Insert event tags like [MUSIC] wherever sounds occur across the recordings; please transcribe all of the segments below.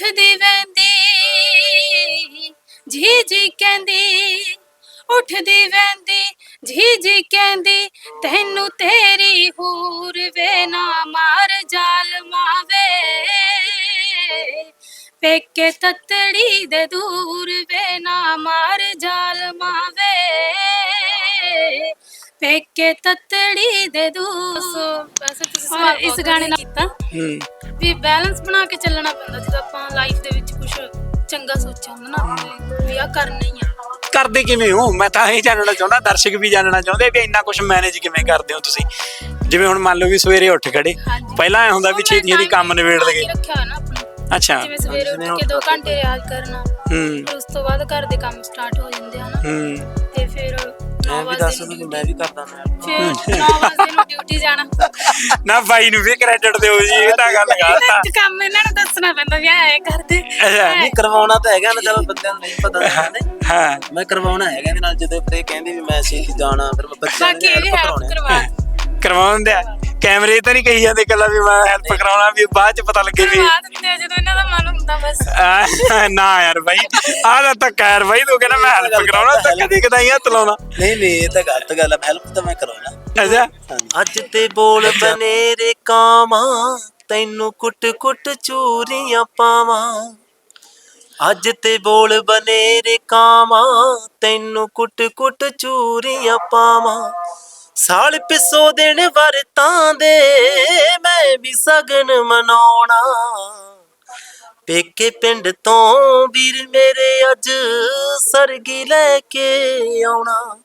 ਉੱਠਦੀ ਵੈਂਦੀ ਜੀ ਜੀ ਕਹਿੰਦੀ, ਉੱਠਦੀ ਵੈਂਦੀ ਜੀ ਜੀ ਕਹਿੰਦੀ, ਤੈਨੂੰ ਤੇਰੀ ਹੂਰ ਵੇ ਨਾ ਮਾਰ ਜਾਲ ਮਾਵੇ। ਪੇਕੇ ਤਤੜੀ ਦੇ ਦੂਰ ਵੇ ਨਾ ਮਾਰ ਜਾਲ ਮਾਵੇ। ਪੇਕੇ ਤਤੜੀ ਦੇ ਦੂਰ ਵੈਸੇ ਤੁਸੀਂ ਇਸ ਗਾਣੇ ਨਾਲ ਕੀਤਾ। ਹੂੰ। ਵੀ ਬੈਲੈਂਸ ਬਣਾ ਕੇ ਚੱਲਣਾ ਪੈਂਦਾ ਜਦੋਂ ਆਪਾਂ ਲਾਈਫ ਦੇ ਵਿੱਚ ਕੁਝ ਚੰਗਾ ਸੋਚਿਆ ਹੁੰਦਾ ਨਾ ਆਪਣੇ ਵੀ ਆ ਕਰਨਾ ਹੀ ਆ। ਕਰਦੇ ਕਿਵੇਂ ਹੋ? ਮੈਂ ਤਾਂ ਇਹ ਜਾਣਨਾ ਚਾਹੁੰਦਾ ਦਰਸ਼ਕ ਵੀ ਜਾਣਨਾ ਚਾਹੁੰਦੇ ਵੀ ਇੰਨਾ ਕੁਝ ਮੈਨੇਜ ਕਿਵੇਂ ਕਰਦੇ ਹੋ ਤੁਸੀਂ? ਜਿਵੇਂ ਹੁਣ ਮੰਨ ਲਓ ਵੀ ਸਵੇਰੇ ਉੱਠ ਖੜੇ ਹਾਂਜੀ। ਪਹਿਲਾਂ ਐ ਹੁੰਦਾ ਵੀ ਛੇਤੀ ਛੇਤੀ ਕੰਮ ਨਿਬੇੜ ਲਗੇ ਕੇ ਰੱਖਿਆ ਹੋਇਆ ਨਾ ਆਪਣਾ। ਅੱਛਾ। ਜਿਵੇਂ ਸਵੇਰੇ ਉੱਠ ਕੇ 2 ਘੰਟੇ ਰਿਆਜ਼ ਕਰਨਾ ਹੂੰ। ਫਿਰ ਉਸ ਤੋਂ ਬਾਅਦ ਘਰ ਦੇ ਕੰਮ ਸਟਾਰਟ ਹੋ ਜਾਂਦੇ ਹਨ। ਹੂੰ। ਤੇ ਫਿਰ ਮੈਂ 9 ਵੀ ਦੱਸ ਦੂੰ ਕਿ ਨੂੰ ਮੈਂ ਵੀ ਕਰਦਾ ਮੈਂ। ਫਿਰ 9 ਵਜੇ ਨੂੰ ਡਿਊਟੀ ਜਾਣਾ। ਨਾ ਬਾਈ ਨੂੰ ਵੀ ਕ੍ਰੈਡਿਟ ਦਿਓ ਜੀ ਇਹ ਤਾਂ ਗੱਲ ਕਰਤਾ ਇੱਕ ਕੰਮ ਇਹਨਾਂ ਨੂੰ ਦੱਸਣਾ ਪੈਂਦਾ ਵੀ ਐ ਕਰਦੇ। ਅੱਛਾ। ਨਹੀਂ ਕਰਵਾਉਣਾ ਤਾਂ ਹੈਗਾ ਨਾ ਚਲੋ ਬੰਦਿਆਂ ਨੂੰ ਨਹੀਂ ਪਤਾ ਹਾਂ ਮੈਂ ਕਰਵਾਉਣਾ ਹੈਗਾ ਇਹਦੇ ਨਾਲ ਜਦੋਂ ਫਿਰ ਇਹ ਕਹਿੰਦੀ ਵੀ ਮੈਂ ਛੇਤੀ ਜਾਣਾ ਫਿਰ ਮੈਂ ਬੱਚਿਆਂ ਬਾਕੀ ਨੂੰ ਇਹ ਹੈਲਪ ਕਰਵਾ ਕਰਵਾਉਂਦੇ ਆ। ਕੈਮਰੇ ਤਾਂ ਨਹੀਂ ਕਹੀ ਜਾਂਦੇ ਕੱਲਾ ਵੀ ਮੈਂ ਹੈਲਪ ਕਰਾਉਣਾ ਵੀ ਬਾਅਦ ਚ ਪਤਾ ਲੱਗੇ ਵੀ। ਦਿੰਦੇ ਆ ਜਦੋਂ ਇਹਨਾਂ ਦਾ ਮਨ ਹੁੰਦਾ ਬਸ। ਆਹ, ਨਾ ਯਾਰ ਬਾਈ ਆਹ ਤਾਂ ਧੱਕਾ ਯਾਰ ਬਾਈ ਤੂੰ ਕਹਿੰਦਾ ਮੈਂ ਹੈਲਪ ਕਰਾਉਣਾ ਤਾਂ ਕਦੇ ਕਦਾਈ ਹੱਥ ਲਾਉਣਾ। ਨਹੀਂ ਨਹੀਂ ਇਹ ਤਾਂ ਗਲਤ ਗੱਲ ਹੈ ਹੈਲਪ ਤਾਂ ਮੈਂ ਕਰਾਉਣਾ। ਅੱਛਾ। ਅੱਜ ਤੇ ਬੋਲ ਬਨੇਰੇ ਕਾਵਾਂ ਤੈਨੂੰ ਕੁੱਟ ਕੁੱਟ ਚੂਰੀਆਂ ਪਾਵਾਂ। ਅੱਜ ਤੇ ਬੋਲ ਬਨੇਰੇ ਕਾਵਾਂ ਤੈਨੂੰ ਕੁੱਟ ਕੁੱਟ ਚੂਰੀਆਂ ਪਾਵਾਂ। ਸਾਲ ਪਿਸੋ ਦੇਣ ਵਰਤਾਂ ਦੇ ਮੈਂ ਵੀ ਸਗਨ ਮਨਾਉਣਾ। ਪੇਕੇ ਪਿੰਡ ਤੋਂ ਵੀਰ ਮੇਰੇ ਅੱਜ ਸਰਗੀ ਲੈ ਕੇ ਆਉਣਾ।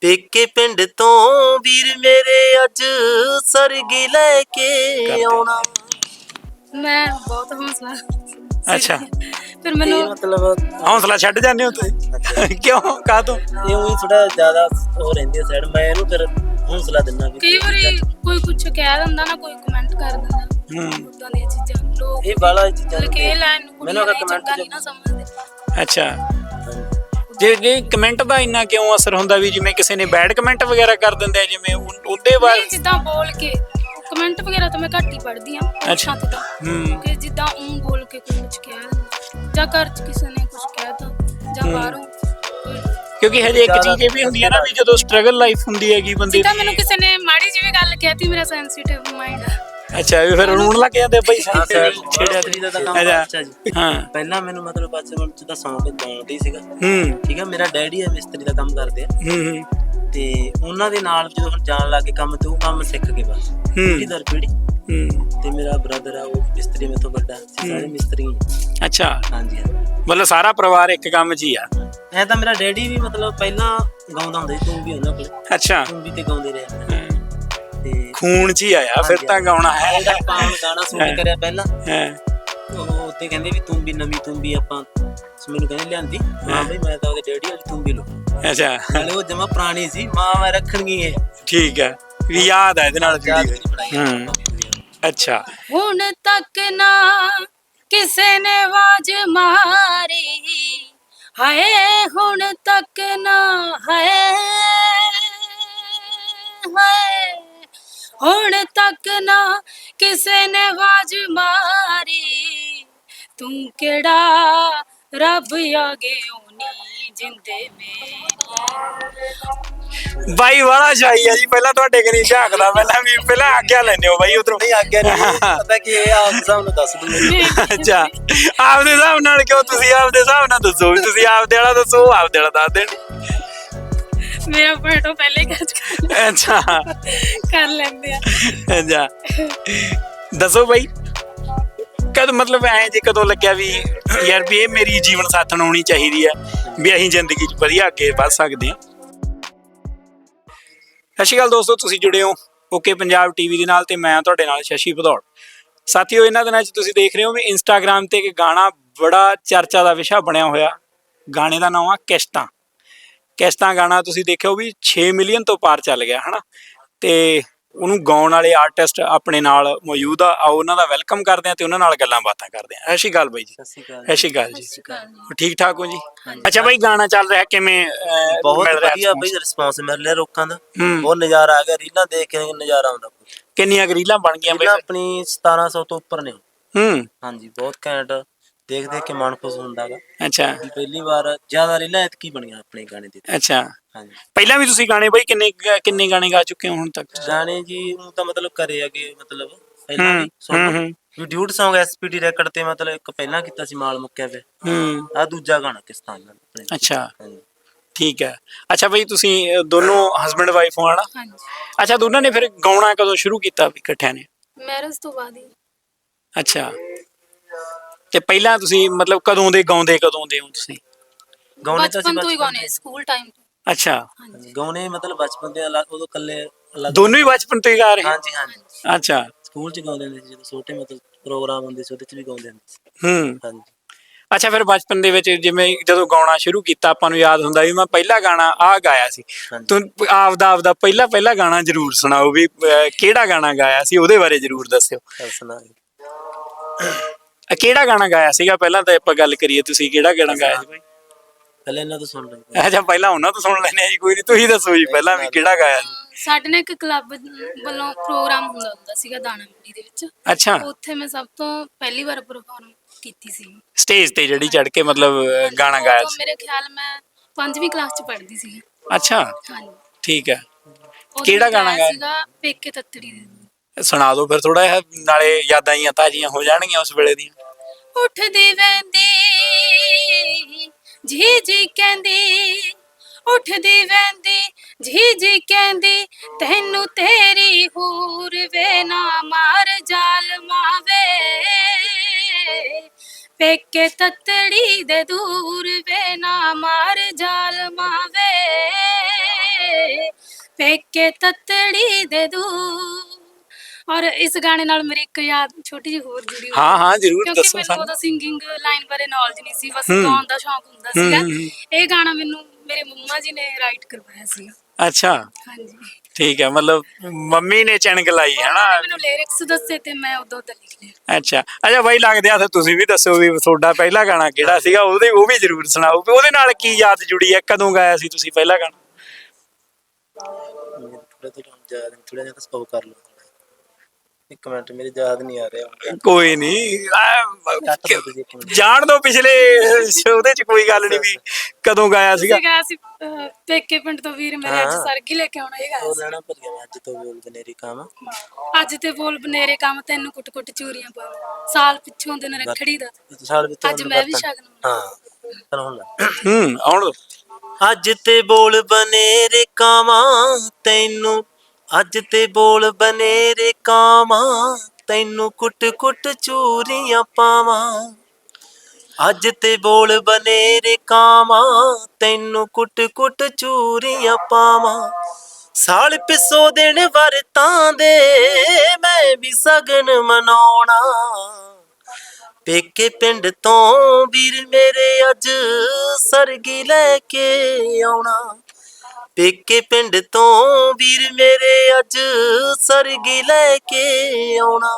ਪੇਕੇ ਪਿੰਡ ਤੋਂ ਵੀਰ ਮੇਰੇ ਅੱਜ ਸਰਗੀ ਲੈ ਕੇ ਆਉਣਾ। ਮੈਂ ਬਹੁਤ ਹੌਸਲਾ ਅੱਛਾ। ਫਿਰ ਇਹ ਮੈਨੂੰ ਮਤਲਬ ਹੌਸਲਾ ਛੱਡ ਜਾਂਦੇ ਹੋ ਤੁਸੀਂ? ਕਿਉਂ? ਕਾਹ ਤੋਂ? ਇਹ ਉਹੀ ਥੋੜਾ ਜ਼ਿਆਦਾ ਹੋ ਰਹਿੰਦੀ ਹੈ ਸਾਈਡ ਮੈਂ ਇਹਨੂੰ ਫਿਰ ਹੌਸਲਾ ਦਿੰਦਾ ਕਈ ਵਾਰੀ ਕੋਈ ਕੁਝ ਕਹਿ ਦਿੰਦਾ ਨਾ ਕੋਈ ਕਮੈਂਟ ਕਰ ਦਿੰਦਾ। ਹੂੰ। ਉਦਾਂ ਦੀਆਂ ਚੀਜ਼ਾਂ। ਲੋਕ ਇਹ ਬਾਲਾ ਚੀਜ਼ਾਂ ਮਤਲਬ ਕਿ ਇਹ ਲਾਈਨ ਨੂੰ ਮੈਨੂੰ ਅਗਰ comment ਨਹੀਂ ਨਾ ਸਮਝਦੇ। ਅੱਛਾ। ਜੇ ਜੇ ਕਮੈਂਟ ਦਾ ਇੰਨਾ ਕਿਉਂ ਅਸਰ ਹੁੰਦਾ ਵੀ ਜਿਵੇਂ ਕਿਸੇ ਨੇ ਬੈਡ ਕਮੈਂਟ ਵਗੈਰਾ ਕਰ ਦਿੰਦੇ ਆ ਜਿਵੇਂ ਉਹ- ਉਹਦੇ ਬਾਰੇ ਜਿੱਦਾਂ ਬੋਲ ਕੇ। ਕਮੈਂਟ ਵਗੈਰਾ ਤਾਂ ਮੈਂ ਘੱਟ ਹੀ ਪੜ੍ਹਦੀ ਆ ਅੱਛਾ। ਤਾਂ। ਹੂੰ। ਕਿ ਜਿੱਦਾਂ ਉਹ ਬੋਲ ਕੇ ਕੋਈ ਕੁਝ ਕਹਿ ਦਿੰਦਾ ਜਾਂ ਘਰ 'ਚ ਕਿਸੇ ਨੇ ਕੁਝ ਕਹਿਤਾ ਜਾਂ ਬਾਹਰੋਂ ਕੋਈ- ਕਿਉਂਕਿ ਹਜੇ ਇੱਕ ਚੀਜ਼ ਇਹ ਵੀ ਹੁੰਦੀ ਹੈ ਨਾ ਵੀ ਜਦੋਂ ਸਟਰਗਲ ਲਾਈਫ ਹੁੰਦੀ ਹੈਗੀ ਬੰਦੇ ਜਿੱਦਾਂ ਮੈਨੂੰ ਕਿਸੇ ਨੇ ਮਾੜੀ ਜਿਹੀ ਵੀ ਗੱਲ ਕਹਿਤੀ ਮੇਰਾ ਸੈਂਸਿਟਿਵ ਮਾਈਂਡ ਅੱਛਾ ਵੀ ਫਿਰ ਰੋਣ ਲੱਗ ਜਾਂਦੇ ਬਈ ਹਾਂ ਸਰ ਛੇੜਿਆ ਮਿਸਤਰੀ ਦਾ ਤਾਂ ਕੰਮ ਅੱਛਾ। ਜੀ। ਹਾਂ। ਪਹਿਲਾਂ ਮੈਨੂੰ ਮਤਲਬ ਬਚਪਨ ਚ ਤਾਂ ਸੌਂਕ ਗਾਉਣ ਦੀ ਸੀਗਾ। ਹੂੰ। ਠੀਕ ਹੈ ਮੇਰਾ ਡੈਡੀ ਹੈ ਮਿਸਤਰੀ ਦਾ ਕੰਮ ਕਰਦੇ ਆ। ਹੂੰ ਹੂੰ, ਤੇ ਉਹਨਾਂ ਦੇ ਨਾਲ ਜਦੋਂ ਹੁਣ ਜਾਣ ਲੱਗੇ ਕੰਮ ਤੇ ਉਹ ਕੰਮ ਸਿੱਖ ਗਏ ਬਸ। ਪੀੜੀ ਦਰ ਪੀੜੀ। ਹੂੰ। ਤੇ ਮੇਰਾ ਬ੍ਰਦਰ ਆ ਉਹ ਮਿਸਤਰੀ ਮੇਥੋਂ ਵੱਡਾ। ਅਸੀਂ ਸਾਰੇ ਮਿਸਤਰੀ। ਅੱਛਾ। ਹਾਂਜੀ ਮਤਲਬ ਸਾਰਾ ਪਰਿਵਾਰ ਇੱਕ ਕੰਮ 'ਚ ਹੀ ਆ? ਐ ਤਾਂ ਮੇਰਾ ਡੈਡੀ ਵੀ ਮਤਲਬ ਪਹਿਲਾਂ ਗਾਉਂਦਾ ਹੁੰਦਾ ਸੀ ਤੂੰ ਵੀ ਉਹਨਾਂ ਕੋਲ ਅੱਛਾ। ਤੂੰ ਵੀ ਤੇ ਗਾਉਂਦੇ ਰਹੇ ਤੇ ਖੂਨ 'ਚ ਹੀ ਆਇਆ ਫਿਰ ਤਾਂ ਗਾਉਣਾ ਹੈ। ਆਪਾਂ ਗਾਣਾ ਸ਼ੂਟ ਕਰਿਆ ਪਹਿਲਾਂ। ਹਾਂ, ਉਹ ਉੱਤੇ ਕਹਿੰਦੇ ਵੀ ਤੂੰ ਵੀ ਨਵੀਂ ਤੂੰ ਵੀ ਆਪਾਂ ਮੈਨੂੰ ਕਹਿੰਦੇ ਲਿਆਂਦੀ। ਹਾਂ। ਬਈ ਮੈਂ ਤਾਂ ਉਹਦੇ ਡੈਡੀ ਵਾਲੀ ਤੂੰ ਵੀ ਲੋ ਅੱਛਾ। ਨਾਲੇ ਉਹ ਜਮਾ ਪੁਰਾਣੀ ਸੀ ਮਾਂ ਮੈਂ ਰੱਖਣਗੀ ਇਹ। ਠੀਕ ਹੈ। ਵੀ ਯਾਦ ਹੈ ਇਹਦੇ ਨਾਲ ਜੁੜੀ ਹੋਈ ਹੂੰ। ਅੱਛਾ। ਹੁਣ ਤੱਕ ਨਾ ਕਿਸੇ ਨੇ ਆਵਾਜ਼ ਮਾਰੀ। ਹਾਏ ਹੁਣ ਤੱਕ ਨਾ ਹਾਏ ਹਾਏ। ਹੁਣ ਤੱਕ ਨਾ ਕਿਸੇ ਨੇ ਆਵਾਜ਼ ਮਾਰੀ। ਤੂੰ ਕਿਹੜਾ ਰੱਬ ਆਗੇ ਓਨੀ ਜਿੰਦੇ ਮੇਰੀ ਬਾਈ ਵਾਲਾ ਸ਼ਾਈ ਆ ਜੀ। ਪਹਿਲਾਂ ਤੁਹਾਡੇ ਕਰੀ ਝਾਕਦਾ ਪਹਿਲਾਂ ਵੀ ਪਹਿਲਾਂ ਆਗਿਆ ਲੈਨੇ ਹੋ ਬਾਈ ਉਧਰੋਂ। ਨਹੀਂ ਆਗਿਆ ਨਹੀਂ। ਪਤਾ ਕੀ ਇਹ ਆਪ ਸਾਨੂੰ ਦੱਸ ਦੂੰ ਮੈਨੂੰ ਅੱਛਾ ਆਪਦੇ ਹਿਸਾਬ ਨਾਲ ਕਿਉਂ ਤੁਸੀਂ ਆਪਦੇ ਹਿਸਾਬ ਨਾਲ ਦੱਸੋ ਵੀ ਤੁਸੀਂ ਆਪਦੇ ਵਾਲਾ ਦੱਸੋ ਉਹ ਆਪਦੇ ਵਾਲਾ ਦੱਸ ਦੇਣ। ਮੇਰਾ ਫੋਟੋ ਪਹਿਲੇ ਖਿੱਚ ਕਰ- ਅੱਛਾ। ਕਰ ਲੈਂਦੇ ਆ। ਅੱਛਾ। ਦੱਸੋ ਬਾਈ। ਕਦ ਮਤਲਬ ਐ ਜੇ ਕਦੋਂ ਲੱਗਿਆ ਵੀ ਯਾਰ ਵੀ ਇਹ ਮੇਰੀ ਜੀਵਨ ਸਾਥਣ ਹੋਣੀ ਚਾਹੀਦੀ ਹੈ ਵੀ ਅਸੀਂ ਜ਼ਿੰਦਗੀ 'ਚ ਵਧੀਆ ਅੱਗੇ ਵੱਧ ਸਕਦੇ ਹਾਂ। ਸਤਿ ਸ਼੍ਰੀ ਅਕਾਲ ਦੋਸਤੋ, ਤੁਸੀਂ ਜੁੜੇ ਹੋ ਓਕੇ ਪੰਜਾਬ ਟੀਵੀ ਦੇ ਨਾਲ ਤੇ ਮੈਂ ਤੁਹਾਡੇ ਨਾਲ ਸ਼ਸ਼ੀ ਭਦੌੜ। ਸਾਥੀਓ, ਇਹਨਾਂ ਦਿਨਾਂ 'ਚ ਤੁਸੀਂ ਦੇਖ ਰਹੇ ਹੋ ਵੀ ਇੰਸਟਾਗ੍ਰam ਤੇ ਇੱਕ ਗਾਣਾ ਬੜਾ ਚਰਚਾ ਦਾ ਵਿਸ਼ਾ ਬਣਿਆ ਹੋਇਆ। ਗਾਣੇ ਦਾ ਨਾਮ ਆ ਕਿਸ਼ਤਾਂ ਕਿਸ਼ਤਾਂ ਗਾਣਾ ਤੁਸੀਂ ਦੇਖਿਓ ਵੀ 6 ਮਿਲੀਅਨ ਤੋਂ ਪਾਰ ਚੱਲ ਗਿਆ, ਹਨਾ? ਤੇ ਉਹਨੂੰ ਗਾਉਣ ਵਾਲੇ ਆਰਟਿਸਟ ਆਪਣੇ ਨਾਲ ਮੌਜੂਦ ਆ ਆਓ ਉਹਨਾਂ ਦਾ ਵੈਲਕਮ ਕਰਦੇ ਆ ਤੇ ਉਹਨਾਂ ਨਾਲ ਗੱਲਾਂ ਬਾਤਾਂ ਕਰਦੇ ਆ ਸ਼੍ਰੀ ਅਕਾਲ ਬਾਈ ਜੀ। ਸ਼੍ਰੀ ਅਕਾਲ ਜੀ। ਠੀਕ ਠਾਕ ਹੋ ਜੀ? ਅੱਛਾ ਬਾਈ ਗਾਣਾ ਚੱਲ ਰਿਹਾ ਕਿਵੇਂ ਬਹੁਤ ਵਧੀਆ? ਬਈ ਰਿਸਪਾਂਸ ਮਿਲ ਰਿਹਾ ਲੋਕਾਂ ਦਾ। ਬਹੁਤ ਨਜ਼ਾਰਾ ਆ ਗਿਆ ਰੀਲਾਂ ਦੇਖ ਕੇ ਨਜ਼ਾਰਾ ਆਉਂਦਾ ਕਿੰਨੀਆਂ ਰੀਲਾਂ ਬਣ ਗਈਆਂ ਬਾਈ? ਆਪਣੀ 1700 ਤੋਂ ਉੱਪਰ ਨੇ। ਹੂੰ। ਹਾਂਜੀ ਬਹੁਤ ਘੈਂਟ। ਦੇਖ ਦੇਖ ਕੇ ਮਨ ਖੁਸ਼ ਹੁੰਦਾਗਾ ਅੱਛਾ। ਪਹਿਲੀ ਵਾਰ ਜ਼ਿਆਦਾ ਰੀਲਾਂ ਐਤਕੀ ਬਣੀਆਂ ਆਪਣੇ ਗਾਣੇ ਦੇ ਅੱਛਾ। ਹਾਂਜੀ। ਪਹਿਲਾਂ ਵੀ ਤੁਸੀਂ ਗਾਣੇ ਬਈ ਕਿੰਨੇ ਕਿੰਨੇ ਗਾਣੇ ਗਾ ਚੁੱਕੇ ਹੋ ਹੁਣ ਤੱਕ? ਗਾਣੇ ਜੀ ਉਹ ਤਾਂ ਮਤਲਬ ਕਰੇ ਅਗੇ ਮਤਲਬ ਪਹਿਲਾਂ ਵੀ ਹੂੰ, ਹੂੰ। ਵੀ ਡਿਊਟ Song ਐਸਪੀਡੀ ਰੈਕਡ ਤੇ ਮਤਲਬ ਇੱਕ ਪਹਿਲਾਂ ਕੀਤਾ ਸੀ ਮਾਲ ਮੁੱਕਿਆ ਵੇ ਹੂੰ। ਆ ਦੂਜਾ ਗਾਣਾ ਕਿਸਤਾਨ ਨਾਲ ਆਪਣੇ ਅੱਛਾ। ਹਾਂਜੀ। ਠੀਕ ਹੈ। ਅੱਛਾ ਬਈ ਤੁਸੀਂ ਅ, ਦੋਨੋਂ ਹਸਬੰਡ ਵਾਈਫ ਹੋ ਹਨਾ? ਹਾਂਜੀ। ਅੱਛਾ ਦੋਨਾਂ ਨੇ ਫਿਰ ਗਾਉਣਾ ਕਦੋਂ ਸ਼ੁਰੂ ਕੀਤਾ ਵੀ ਇਕੱਠਿਆਂ ਨੇ? ਮੈਰਿਜ ਤੋਂ ਬਾਅਦ ਹੀ। ਅੱਛਾ। ਤੇ ਪਹਿਲਾਂ ਤੁਸੀਂ ਮਤਲਬ ਕਦੋਂ ਦੇ ਗਾਉਂਦੇ ਕਦੋਂ ਦੇ ਹੋ ਤੁਸੀਂ? ਗਾਉਣੇ ਤਾਂ ਬਚਪਨ ਤੋਂ ਹੀ ਗਾਉਣੇ ਸਕੂਲ ਟਾਈਮ ਤੋਂ। ਅੱਛਾ। ਗਾਉਣੇ ਮਤਲਬ ਬਚਪਨ ਦੇ ਅਲੱਗ ਉਦੋਂ ਕੱਲੇ ਅਲੱਗ ਦੋਨੋਂ ਹੀ ਬਚਪਨ ਤੋਂ ਹੀ ਗਾ ਰਹੇ? ਹਾਂਜੀ ਹਾਂਜੀ। ਅੱਛਾ। ਸਕੂਲ ਚ ਗਾਉਂਦੇ ਹੁੰਦੇ ਸੀ ਜਦੋਂ ਛੋਟੇ ਮਤਲਬ ਪ੍ਰੋਗਰਾਮ ਹੁੰਦੇ ਸੀ ਉਹਦੇ ਚ ਵੀ ਗਾਉਂਦੇ ਹੁੰਦੇ ਸੀ। ਹੂੰ। ਹਾਂਜੀ। ਅੱਛਾ ਫਿਰ ਬਚਪਨ ਦੇ ਵਿੱਚ ਜਿਵੇਂ ਜਦੋਂ ਗਾਉਣਾ ਸ਼ੁਰੂ ਕੀਤਾ ਆਪਾਂ ਨੂੰ ਯਾਦ ਹੁੰਦਾ ਵੀ ਮੈਂ ਪਹਿਲਾ ਗਾਣਾ ਆ ਗਾਇਆ ਸੀ। ਤੂੰ ਆਪਦਾ ਆਪਦਾ ਪਹਿਲਾ ਪਹਿਲਾ ਗਾਣਾ ਜ਼ਰੂਰ ਸੁਣਾਓ ਵੀ ਕਿਹੜਾ ਗਾਣਾ ਗਾਇਆ ਸੀ ਉਹਦੇ ਬਾਰੇ ਜ਼ਰੂਰ ਦੱਸਿਓ। ਚੱਲ ਸੁਣਾ ਅ, ਕਿਹੜਾ ਗਾਣਾ ਗਾਇਆ ਸੀਗਾ? ਪਹਿਲਾਂ ਤਾਂ ਆਪਾਂ ਗੱਲ ਕਰੀਏ ਤੁਸੀਂ ਕਿਹੜਾ ਗਾਣਾ ਗਾਇਆ ਸੀ? ਪਹਿਲੇ ਇਹਨਾਂ ਤੋਂ ਸੁਣ ਲਓ ਅੱਛਾ ਪਹਿਲਾਂ ਉਹਨਾਂ ਤੋਂ ਸੁਣ ਲੈਣੇ ਆ ਜੀ ਕੋਈ ਨਹੀਂ ਤੁਸੀਂ ਦੱਸੋ ਜੀ ਪਹਿਲਾਂ ਵੀ ਕਿਹੜਾ ਗਾਇਆ ਸੀ? ਸਾਡੇ ਨਾਲ ਇੱਕ ਕਲੱਬ ਵੱਲੋਂ ਪ੍ਰੋਗਰਾਮ ਹੁੰਦਾ ਹੁੰਦਾ ਸੀਗਾ ਦਾਣਾ ਮੰਡੀ ਦੇ ਵਿੱਚ। ਅੱਛਾ। ਉੱਥੇ ਮੈਂ ਸਭ ਤੋਂ ਪਹਿਲੀ ਵਾਰ ਪਰਫਾਰਮ ਕੀਤੀ ਸੀ। ਸਟੇਜ ਤੇ ਜਿਹੜੀ ਚੜ ਕੇ ਮਤਲਬ ਗਾਣਾ ਗਾਇਆ ਸੀ। ਮੇਰੇ ਖਿਆਲ ਮੈਂ ਪੰਜਵੀਂ ਕਲਾਸ ਚ ਪੜ੍ਹਦੀ ਸੀ ਅੱਛਾ। ਹਾਂਜੀ। ਠੀਕ ਹੈ। ਕਿਹੜਾ ਗਾਣਾ ਗਾਇਆ ਗਾਇਆ? ਸੀਗਾ ਪੇਕੇ ਤੱਤੜੀ ਦੇ। ਸੁਣਾ ਦਿਓ ਫਿਰ ਥੋੜਾ ਜਿਹਾ ਨਾਲੇ ਯਾਦਾਂ ਹੀ ਤਾਜ਼ੀਆਂ ਹੋ ਜਾਣਗੀਆਂ ਉਸ ਵੇਲੇ ਦੀਆਂ। ਉੱਠਦੀ ਵੈਂਦੀ ਜੀ ਜੀ ਕਹਿੰਦੀ, ਉੱਠਦੀ ਵੈਂਦੀ ਜੀ ਜੀ ਕਹਿੰਦੀ, ਤੈਨੂੰ ਤੇਰੀ ਹੂਰ ਵੇ ਨਾ ਮਾਰ ਜਾਲ ਮਾਵੇ। ਪੇਕੇ ਤਤੜੀ ਦੇ ਦੂਰ ਵੇ ਨਾ ਮਾਰ ਜਾਲ ਮਾਵੇ। ਪੇਕੇ ਤਤੜੀ ਦੇ ਦੂਰ ਔਰ ਇਸ ਗਾਣੇ ਨਾਲ ਮੇਰੀ ਇੱਕ ਯਾਦ ਛੋਟੀ ਜਿਹੀ ਹੋਰ ਜੁੜੀ ਹੋਈ ਹਾਂ ਹਾਂ ਜ਼ਰੂਰ ਕਿਉਂਕਿ ਦੱਸੋ ਮੈਨੂੰ ਸਾਨੂੰ। ਉਹਦਾ ਸਿੰਗਿੰਗ ਲਾਈਨ ਬਾਰੇ ਨੌਲੇਜ ਨਹੀਂ ਸੀ ਬਸ ਹੂੰ। ਗਾਉਣ ਦਾ ਸ਼ੌਂਕ ਹੁੰਦਾ ਹੂੰ, ਸੀਗਾ। ਹੂੰ। ਇਹ ਗਾਣਾ ਮੈਨੂੰ ਮੇਰੇ ਮੰਮਾ ਜੀ ਨੇ ਰਾਈਟ ਕਰਵਾਇਆ ਸੀ ਅੱਛਾ। ਹਾਂਜੀ। ਠੀਕ ਹੈ ਮਤਲਬ ਮੰਮੀ ਨੇ ਚਣਕ ਲਾਈ ਹੈ ਉਹਨਾਂ ਨੇ ਨਾ ਮੈਨੂੰ ਲਿਰਿਕਸ ਦੱਸੇ ਤੇ ਮੈਂ ਉਦੋਂ ਦਾ ਲਿਖ ਲਿਆ। ਅੱਛਾ। ਅੱਛਾ ਬਾਈ ਲੱਗਦੇ ਆ ਤੁਸੀਂ ਵੀ ਦੱਸੋ ਵੀ ਤੁਹਾਡਾ ਪਹਿਲਾ ਗਾਣਾ ਕਿਹੜਾ ਸੀਗਾ ਉਹਦੇ ਉਹ ਵੀ ਜ਼ਰੂਰ ਸੁਣਾਓ ਵੀ ਉਹਦੇ ਨਾਲ ਕੀ ਯਾਦ ਜੁੜੀ ਹੈ ਕਦੋਂ ਗਾਇਆ ਸੀ ਤੁਸੀਂ ਪਹਿਲਾ ਗਾਣਾ? ਥੋੜਾ ਥੋੜਾ ਯਾਦ ਥੋੜਾ ਜਿਹਾ ਸਪੋਕ ਕਰ ਲਓ। ਇੱਕ ਮਿੰਟ ਮੇਰੇ ਯਾਦ ਨਹੀਂ ਆ ਰਿਹਾ। ਕੋਈ ਨਹੀਂ ਜਾਣ ਦੋ ਪਿਛਲੇ ਉਹਦੇ ਚ ਕੋਈ ਗੱਲ ਨਹੀਂ ਵੀ ਕਦੋਂ ਗਾਇਆ ਸੀਗਾ? ਗਾਇਆ ਸੀ ਪੇਕੇ ਪਿੰਡ ਤੋਂ ਵੀਰ ਮੇਰੇ ਅੱਜ। ਸਰਗੀ ਲੈ ਕੇ ਆਉਣਾ ਇਹ ਗਾਇਆ ਉਹ ਲੈਣਾ ਭਰ ਗਿਆ ਅੱਜ ਤੋਂ ਬੋਲ ਬਨੇਰੀ ਕਾਮ। ਅੱਜ ਤੇ ਬੋਲ ਬਨੇਰੇ ਕੰਮ ਤੈਨੂੰ ਕੁੱਟ ਕੁੱਟ ਚੂਰੀਆਂ ਪਾਵਾਂ ਸਾਲ ਪਿੱਛੋਂ ਦਿਨ ਰੱਖੜੀ ਦਾ। ਸਾਲ ਵਿੱਚ ਅੱਜ ਮੈਂ ਵੀ ਸ਼ਗਨ ਹਾਂ ਚਲ ਹੁਣ ਹੂੰ ਆਉਣ ਦੋ। ਅੱਜ ਤੇ ਬੋਲ ਬਨੇਰੇ ਕਾਵਾਂ ਤੈਨੂੰ ਅੱਜ ਤੇ ਬੋਲ ਬਨੇਰੇ ਕਾਵਾਂ, ਤੈਨੂੰ ਕੁੱਟ ਕੁੱਟ ਚੂਰੀਆਂ ਪਾਵਾਂ। ਅੱਜ ਤੇ ਬੋਲ ਬਨੇਰੇ ਕਾਵਾਂ, ਤੈਨੂੰ ਕੁੱਟ ਕੁੱਟ ਚੂਰੀਆਂ ਪਾਵਾਂ। ਸਾਲ ਪਿਸੋ ਦੇਣ ਵਰਤਾਂ ਦੇ, ਮੈਂ ਵੀ ਸਗਨ ਮਨਾਉਣਾ। ਪੇਕੇ ਪਿੰਡ ਤੋਂ ਵੀਰ ਮੇਰੇ ਅੱਜ ਸਰਗੀ ਲੈ ਕੇ ਆਉਣਾ। ਪੇਕੇ ਪਿੰਡ ਤੋਂ ਵੀਰ ਮੇਰੇ ਅੱਜ ਸਰਗੀ ਲੈ ਕੇ ਆਉਣਾ।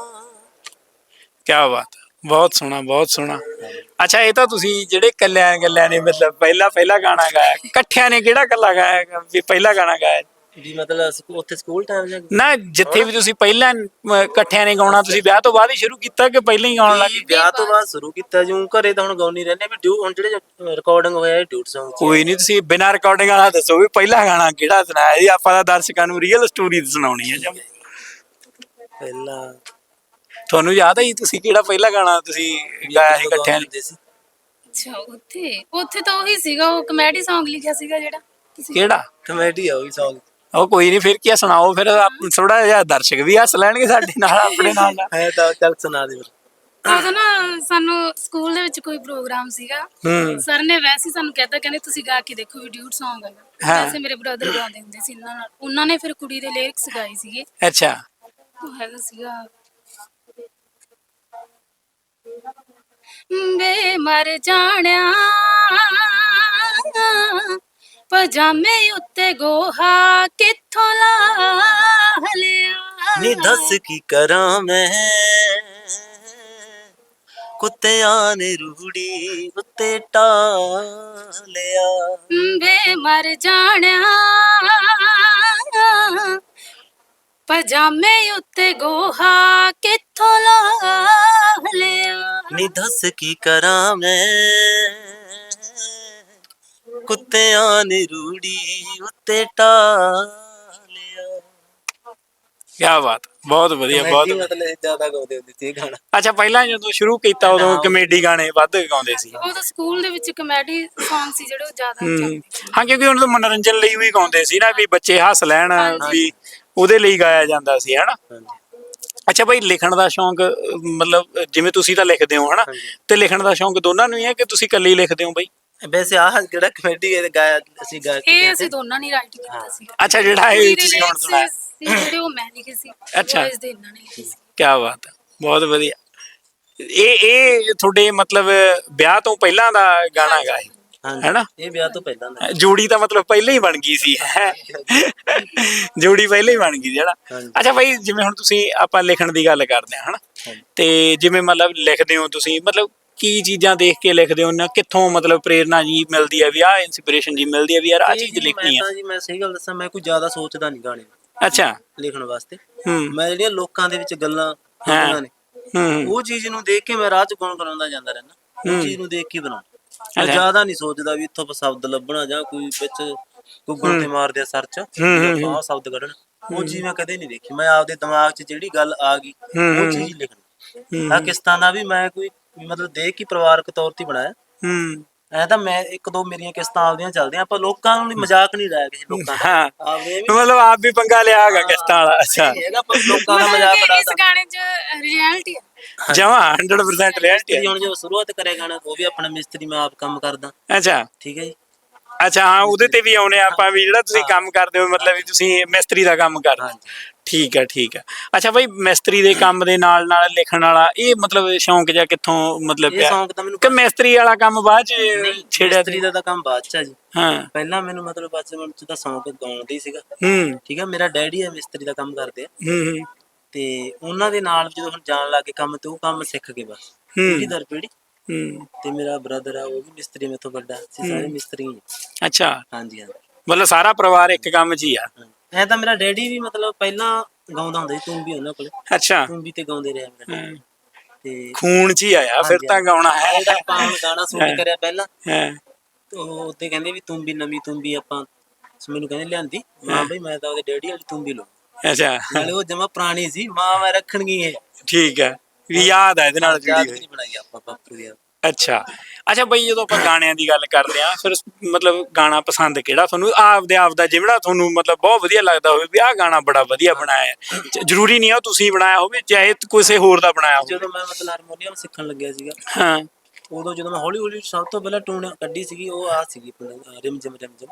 ਕੀ ਬਾਤ ਬਹੁਤ ਸੋਹਣਾ ਬਹੁਤ ਸੋਹਣਾ। ਅੱਛਾ, ਇਹ ਤਾਂ ਤੁਸੀਂ ਜਿਹੜੇ ਕੱਲਿਆਂ ਕੱਲਿਆਂ ਨੇ ਮਤਲਬ ਪਹਿਲਾ ਪਹਿਲਾ ਗਾਣਾ ਗਾਇਆ, ਇਕੱਠਿਆਂ ਨੇ ਕਿਹੜਾ ਕੱਲਾ ਗਾਇਆ, ਵੀ ਪਹਿਲਾ ਗਾਣਾ ਗਾਇਆ? ਵੀ ਮਤਲਬ ਸਕੂ- ਉੱਥੇ ਸਕੂਲ ਟਾਈਮ ਜਾਂ ਨਾ ਜਿੱਥੇ ਵੀ ਤੁਸੀਂ ਪਹਿਲਾਂ ਅਮ, ਇਕੱਠਿਆਂ ਨੇ ਗਾਉਣਾ ਤੁਸੀਂ ਵਿਆਹ ਤੋਂ ਬਾਅਦ ਹੀ ਸ਼ੁਰੂ ਕੀਤਾ ਕਿ ਪਹਿਲਾਂ ਹੀ ਗਾਉਣ ਲੱਗ ਵੀ ਵਿਆਹ ਤੋਂ ਬਾਅਦ ਸ਼ੁਰੂ ਕੀਤਾ ਜੂ ਘਰੇ ਤਾਂ ਹੁਣ ਗਾਉਣੀ ਰਹਿੰਦੇ ਵੀ ਡਿਊ ਹੁਣ ਜਿਹੜੇ ਰਿਕਾਰਡਿੰਗ ਹੋਇਆ ਇਹ ਡਿਊਟ Song ਕੋਈ ਨਹੀਂ ਤੁਸੀਂ ਬਿਨਾਂ ਰਿਕਾਰਡਿੰਗ ਵਾਲਾ ਦੱਸੋ ਵੀ ਪਹਿਲਾ ਗਾਣਾ ਕਿਹੜਾ ਸੁਣਾਇਆ ਜੀ? ਆਪਾਂ ਦਾ ਦਰਸ਼ਕਾਂ ਨੂੰ ਰੀਅਲ ਸਟੋਰੀ ਸੁਣਾਉਣੀ ਹੈ ਜਮ। ਪਹਿਲਾਂ ਤੁਹਾਨੂੰ ਯਾਦ ਹੈ ਜੀ ਤੁਸੀਂ ਕਿਹੜਾ ਪਹਿਲਾ ਗਾਣਾ ਤੁਸੀਂ ਗਾਇਆ ਸੀ ਇਕੱਠਿਆਂ ਨੇ? ਸੀ। ਅੱਛਾ ਉੱਥੇ? ਉੱਥੇ ਤਾਂ ਉਹੀ ਸੀਗਾ ਉਹ ਕਮੇਡੀ Song ਲਿਖਿਆ ਸੀਗਾ ਜਿਹੜਾ ਤੁਸੀਂ ਕਿਹੜਾ? ਕਮੇਡੀ ਆ ਉਹ ਵੀ Song ਉਹ ਕੋਈ ਨਹੀਂ ਫਿਰ ਕੀ ਆ, ਸੁਣਾਓ ਫਿਰ ਥੋੜਾ ਜਿਹਾ ਦਰਸ਼ਕ ਵੀ ਹੱਸ ਲੈਣਗੇ ਸਾਡੇ ਨਾਲ ਆਪਣੇ ਨਾਲ। [LAUGHS] ਹੈ ਤਾਂ ਚੱਲ ਸੁਣਾ ਦੇ ਫਿਰ। ਉਦੋਂ ਨਾ ਸਾਨੂੰ ਸਕੂਲ ਦੇ ਵਿੱਚ ਕੋਈ ਪ੍ਰੋਗਰਾਮ ਸੀਗਾ। ਹੂੰ। ਸਰ ਨੇ ਵੈਸੇ ਹੀ ਸਾਨੂੰ ਕਹਿਤਾ ਕਹਿੰਦੇ ਤੁਸੀਂ ਗਾ ਕੇ ਦੇਖੋ ਵੀ ਡਿਊਟ Song ਹੈਗਾ। ਹਾਂ। ਵੈਸੇ ਮੇਰੇ ਬ੍ਰਦਰ ਗਾਉਂਦੇ ਹੁੰਦੇ ਸੀ ਇਹਨਾਂ ਨਾਲ। ਉਹਨਾਂ ਨੇ ਫਿਰ ਕੁੜੀ ਦੇ ਲਿਰਿਕਸ ਗਾਏ ਸੀਗੇ। ਅੱਛਾ। ਉਹ ਹੈਗਾ ਸੀਗਾ ਬੇ ਮਰ ਜਾਣਿਆ ਪਜਾਮੇ ਉੱਤੇ ਗੋਹਾ ਕਿੱਥੋਂ ਲਾ ਲਿਆ? ਨੀ ਦੱਸ ਕੀ ਕਰਾਂ ਮੈਂ? ਕੁੱਤਿਆਂ ਨੇ ਰੂੜੀ ਉੱਤੇ ਟਾਲਿਆ ਬੇ ਮਰ ਜਾਣਿਆ। ਪਜਾਮੇ ਉੱਤੇ ਗੋਹਾ ਕਿੱਥੋਂ ਲਾ ਲਿਆ? ਨੀ ਦੱਸ ਕੀ ਕਰਾਂ ਮੈਂ? ਕੁੱਤਿਆਂ ਨੇ ਰੂੜੀ ਉੱਤੇ ਟਾਲਿਆ। ਕੀ ਬਾਤ ਬਹੁਤ ਵਧੀਆ ਬਹੁਤ। ਮਤਲਬ ਜ਼ਿਆਦਾ ਗਾਉਂਦੇ ਹੁੰਦੇ ਸੀ ਇਹ ਗਾਣਾ। ਅੱਛਾ ਪਹਿਲਾਂ ਜਦੋਂ ਸ਼ੁਰੂ ਕੀਤਾ ਉਦੋਂ ਕਮੇਡੀ ਗਾਣੇ ਵੱਧ ਗਾਉਂਦੇ ਸੀ। ਉਹ ਤਾਂ ਸਕੂਲ ਦੇ ਵਿੱਚ ਕਮੇਡੀ Song ਸੀ ਜਿਹੜੇ ਉਹ ਜ਼ਿਆਦਾ ਚੱਲਦੇ ਸੀ। ਹਾਂ ਕਿਉਂਕਿ ਹੁਣ ਤਾਂ ਮਨੋਰੰਜਨ ਲਈ ਵੀ ਗਾਉਂਦੇ ਸੀ ਨਾ ਵੀ ਬੱਚੇ ਹੱਸ ਲੈਣ ਵੀ ਉਹਦੇ ਲਈ ਗਾਇਆ ਜਾਂਦਾ ਸੀ ਹਨਾ? ਅੱਛਾ ਭਾਈ ਲਿਖਣ ਦਾ ਸ਼ੌਂਕ ਮਤਲਬ ਜਿਵੇਂ ਤੁਸੀਂ ਤਾਂ ਲਿਖਦੇ ਹੋ ਹਨਾ। ਤੇ ਲਿਖਣ ਦਾ ਸ਼ੌਂਕ ਦੋਨਾਂ ਨੂੰ ਹੀ ਹੈ ਕਿ ਤੁਸੀਂ ਇਕੱਲੇ ਹੀ ਲਿਖਦੇ ਹੋ ਬਈ? ਵੈਸੇ ਆਹ ਜਿਹੜਾ ਕਮੇਡੀ ਇਹ ਗਾਇਆ ਅਸੀਂ ਗਾ ਕੇ ਇਹ ਅਸੀਂ ਦੋਨਾਂ ਨੇ ਰਾਈਟ ਕੀਤਾ ਸੀ ਅੱਛਾ ਜਿਹੜਾ ਇਹ ਤੁਸੀਂ ਹੁਣ ਸੁਣਾਇਆ। ਸੀ ਜਿਹੜੇ ਉਹ ਮੈਂ ਲਿਖੇ ਸੀ। ਅੱਛਾ। ਦੇ ਇਹਨਾਂ ਨੇ ਲਿਖੇ ਸੀ। ਕੀ ਬਾਤ ਹੈ। ਬਹੁਤ ਵਧੀਆ। ਇਹ ਇਹ ਤੁਹਾਡੇ ਮਤਲਬ ਵਿਆਹ ਤੋਂ ਪਹਿਲਾਂ ਦਾ ਗਾਣਾ ਗਾ ਇਹ ਹੈਨਾ? ਇਹ ਵਿਆਹ ਤੋਂ ਪਹਿਲਾਂ ਦਾ। ਜੋੜੀ ਤਾਂ ਮਤਲਬ ਪਹਿਲਾਂ ਹੀ ਬਣ ਗਈ ਸੀ। ਜੋੜੀ ਪਹਿਲਾਂ ਹੀ ਬਣ ਗਈ ਸੀ ਹਨਾ। ਅੱਛਾ ਭਾਈ ਜਿਵੇਂ ਹੁਣ ਤੁਸੀਂ ਆਪਾਂ ਲਿਖਣ ਦੀ ਗੱਲ ਕਰਦੇ ਹਾਂ ਹਨਾ। ਤੇ ਜਿਵੇਂ ਮਤਲਬ ਲਿਖਦੇ ਹੋ ਤੁਸੀਂ ਮਤਲਬ ਕੀ ਚੀਜ਼ਾਂ ਦੇਖ ਕੇ ਲਿਖਦੇ ਹੋ? ਨਾ ਕਿੱਥੋਂ ਮਤਲਬ ਪ੍ਰੇਰਣਾ ਜੀ ਮਿਲਦੀ ਹੈ ਵੀ ਆਹ ਇਨਸਪੀਰੇਸ਼ਨ ਜੀ ਮਿਲਦੀ ਹੈ ਵੀ ਯਾਰ ਆਹ ਚੀਜ਼ ਲਿਖਣੀ ਮੈਂ ਤਾਂ ਜੀ ਮੈਂ ਸਹੀ ਗੱਲ ਦੱਸਾਂ ਮੈਂ ਕੋਈ ਜ਼ਿਆਦਾ ਸੋਚਦਾ ਨਹੀਂ ਗਾਣੇ ਅੱਛਾ। ਲਿਖਣ ਵਾਸਤੇ। ਹੂੰ। ਮੈਂ ਜਿਹੜੀਆਂ ਲੋਕਾਂ ਦੇ ਵਿੱਚ ਗੱਲਾਂ ਹਾਂ। ਹੁੰਦੀਆਂ ਨੇ ਹੂੰ। ਉਹ ਚੀਜ਼ ਨੂੰ ਦੇਖ ਕੇ ਮੈਂ ਰਾਹ ਚ ਗੁਣ ਕਰਾਉਂਦਾ ਜਾਂਦਾ ਰਹਿਣਾ। ਉਹ ਚੀਜ਼ ਨੂੰ ਦੇਖ ਕੇ ਬਣਾਉਂ ਮੈਂ ਅੱਛਾ। ਜ਼ਿਆਦਾ ਨਹੀਂ ਸੋਚਦਾ ਵੀ ਇੱਥੋਂ ਸ਼ਬਦ ਲੱਭਣਾ ਜਾਂ ਕੋਈ ਵਿੱਚ ਗੂਗਲ ਤੇ ਮਾਰਦੇ ਆ ਸਰਚ ਆਹ ਸ਼ਬਦ ਕੱਢਣ। ਉਹ ਚੀਜ਼ ਮੈਂ ਕਦੇ ਨਹੀਂ ਦੇਖੀ। ਮੈਂ ਆਪਦੇ ਦਿਮਾਗ 'ਚ ਜਿਹੜੀ ਗੱਲ ਆ ਗਈ ਉਹ। ਚੀਜ਼ ਲਿਖਣੀ। ਪਾਕਿਸਤਾਨ ਦਾ ਵੀ ਮੈਂ ਕੋਈ ਮਤਲਬ ਦੇਖ ਕੇ ਪਰਿਵਾਰਕ ਤੌਰ ਤੇ ਬਣਾਇਆ। ਹੂੰ। ਐ ਤਾਂ ਮੈਂ ਇੱਕ ਦੋ ਮੇਰੀਆਂ ਕਿਸ਼ਤਾਂ ਆਪਦੀਆਂ ਚੱਲਦੀਆਂ ਆਪਾਂ ਲੋਕਾਂ ਨੂੰ ਮਜ਼ਾਕ ਨਹੀਂ ਲਾਇਆ ਕਿਸੇ ਲੋਕਾਂ ਦਾ। ਹਾਂ। ਵੀ ਮਤਲਬ ਆਪ ਵੀ ਪੰਗਾ ਲਿਆ ਹੈਗਾ ਕਿਸ਼ਤਾਂ ਵਾਲਾ ਅੱਛਾ। ਨਹੀਂ ਹੈਗਾ ਪਰ ਲੋਕਾਂ ਦਾ ਮਤਲਬ ਮਜ਼ਾਕ ਕਿ ਇਸ ਗਾਣੇ 'ਚ ਰਿਐਲਿਟੀ ਹੈ। ਜਮਾ 100% ਰਿਐਲਿਟੀ ਹੁਣ ਜੋ ਸ਼ੁਰੂਆਤ ਕਰਿਆ ਗਾਣਾ ਉਹ ਵੀ ਆਪਣਾ ਮਿਸਤਰੀ ਮੈਂ ਆਪ ਕੰਮ ਕਰਦਾ। ਅੱਛਾ। ਠੀਕ ਹੈ ਜੀ। ਅੱਛਾ ਹਾਂ ਉਹਦੇ ਤੇ ਵੀ ਆਉਨੇ ਆਪਾਂ ਵੀ ਜਿਹੜਾ ਤੁਸੀਂ ਕੰਮ ਕਰਦੇ ਹੋ ਮਤਲਬ ਵੀ ਤੁਸੀਂ ਮਿਸਤਰੀ ਦਾ ਕੰਮ ਕਰਦੇ ਹੋ। ਠੀਕ ਹੈ ਠੀਕ ਹੈ। ਅੱਛਾ ਭਾਈ ਮਿਸਤਰੀ ਦੇ ਕੰਮ ਦੇ ਨਾਲ ਨਾਲ ਲਿਖਣ ਵਾਲਾ ਇਹ ਮਤਲਬ ਸ਼ੌਂਕ ਜਾਂ ਕਿੱਥੋਂ ਮਤਲਬ ਇਹ ਪਿਆ? ਸੌਂਗ ਤਾਂ ਮੈਨੂੰ ਕਿ ਮਿਸਤਰੀ ਵਾਲਾ ਕੰਮ ਬਾਅਦ ਚ ਛੇੜਿਆ ਮਿਸਤਰੀ ਦਾ ਤਾਂ ਕੰਮ ਬਾਅਦ ਚ ਆ ਜੀ। ਹਾਂ। ਪਹਿਲਾਂ ਮੈਨੂੰ ਮਤਲਬ ਬਚਪਨ ਚ ਤਾਂ ਸੌਂਕ ਗਾਉਣ ਦਾ ਹੀ ਸੀਗਾ। ਹੂੰ। ਠੀਕ ਹੈ ਮੇਰਾ ਡੈਡੀ ਹੈ ਮਿਸਤਰੀ ਦਾ ਕੰਮ ਕਰਦੇ ਆ। ਹੂੰ ਹੂੰ, ਤੇ ਉਹਨਾਂ ਦੇ ਨਾਲ ਜਦੋਂ ਹੁਣ ਜਾਣ ਲੱਗੇ ਕੰਮ ਤੇ ਉਹ ਕੰਮ ਸਿੱਖ ਗਏ ਬਸ। ਹੂੰ। ਪੀੜੀ ਦਰ ਪੀੜੀ ਹੂੰ। ਤੇ ਮੇਰਾ ਬ੍ਰਦਰ ਆ ਉਹ ਵੀ ਮਿਸਤਰੀ ਮੇਥੋਂ ਵੱਡਾ। ਅਸੀਂ ਸਾਰੇ ਮਿਸਤਰੀ ਹੀ ਹਾਂ। ਅੱਛਾ। ਹਾਂਜੀ ਹਾਂਜੀ। ਮਤਲਬ ਸਾਰਾ ਪਰਿਵਾਰ ਇੱਕ ਕੰਮ 'ਚ ਹੀ ਆ। ਐ ਤਾਂ ਮੇਰਾ ਡੈਡੀ ਵੀ ਮਤਲਬ ਪਹਿਲਾਂ ਗਾਉਂਦਾ ਹੁੰਦਾ ਸੀ ਤੂੰ ਵੀ ਉਹਨਾਂ ਕੋਲੇ। ਅੱਛਾ। ਤੂੰ ਵੀ ਤੇ ਗਾਉਂਦੇ ਰਹੇ ਮੇਰਾ। ਹਾਂ, ਤੇ ਖੂਨ 'ਚ ਹੀ ਆਇਆ ਫਿਰ ਤਾਂ ਗਾਉਣਾ ਹੈ। ਜਿਹੜਾ ਆਪਾਂ ਹੁਣ ਗਾਣਾ ਸ਼ੂਟ ਕਰਿਆ ਪਹਿਲਾਂ। ਹਾਂ, ਤੇ ਉਹ ਉੱਤੇ ਕਹਿੰਦੇ ਵੀ ਤੂੰ ਵੀ ਨਵੀਂ ਤੂੰ ਵੀ ਆਪਾਂ ਮੈਨੂੰ ਕਹਿੰਦੇ ਲਿਆਂਦੀ। ਮਾਂ ਬਈ ਮੈਂ ਤਾਂ ਉਹਦੇ ਡੈਡੀ ਵਾਲੀ ਤੂੰ ਵੀ ਲੋ ਅੱਛਾ। ਨਾਲੇ ਉਹ ਜਮਾ ਪੁਰਾਣੀ ਸੀ ਮਾਂ ਮੈਂ ਰੱਖਣਗੀ ਇਹ। ਠੀਕ ਹੈ। ਵੀ ਯਾਦ ਹੈ ਇਹਦੇ ਨਾਲ ਯਾਦ ਨਹੀਂ ਬਣਾਈ ਆਪਾਂ ਬਾਪੂ ਦੀ। ਅੱਛਾ। ਅੱਛਾ ਬਈ ਜਦੋਂ ਆਪਾਂ ਗਾਣਿਆਂ ਦੀ ਗੱਲ ਕਰਦੇ ਆ ਫਿਰ ਮਤਲਬ ਗਾਣਾ ਪਸੰਦ ਕਿਹੜਾ? ਤੁਹਾਨੂੰ ਆਪਦੇ ਆਪ ਦਾ ਜਿਹੜਾ ਤੁਹਾਨੂੰ ਮਤਲਬ ਬਹੁਤ ਵਧੀਆ ਲੱਗਦਾ ਹੋਵੇ ਵੀ ਆਹ ਗਾਣਾ ਬੜਾ ਵਧੀਆ ਬਣਾਇਆ ਹੈ। ਜ਼ਰੂਰੀ ਨਹੀਂ ਆ ਤੁਸੀਂ ਬਣਾਇਆ ਹੋਵੇ ਚਾਹੇ ਕਿਸੇ ਹੋਰ ਦਾ ਬਣਾਇਆ ਹੋਵੇ। ਜਦੋਂ ਮੈਂ ਮਤਲਬ ਹਾਰਮੋਨੀਅਮ ਸਿੱਖਣ ਲੱਗਿਆ ਸੀਗਾ ਹਾਂ। ਉਦੋਂ ਜਦੋਂ ਮੈਂ ਹੌਲੀ ਹੌਲੀ ਸਭ ਤੋਂ ਪਹਿਲਾਂ ਟੂਣ ਕੱਢੀ ਸੀਗੀ ਉਹ ਆ ਸੀਗੀ ਰਿਮ ਜਿਮ ਰਿਮ ਜਿਮ।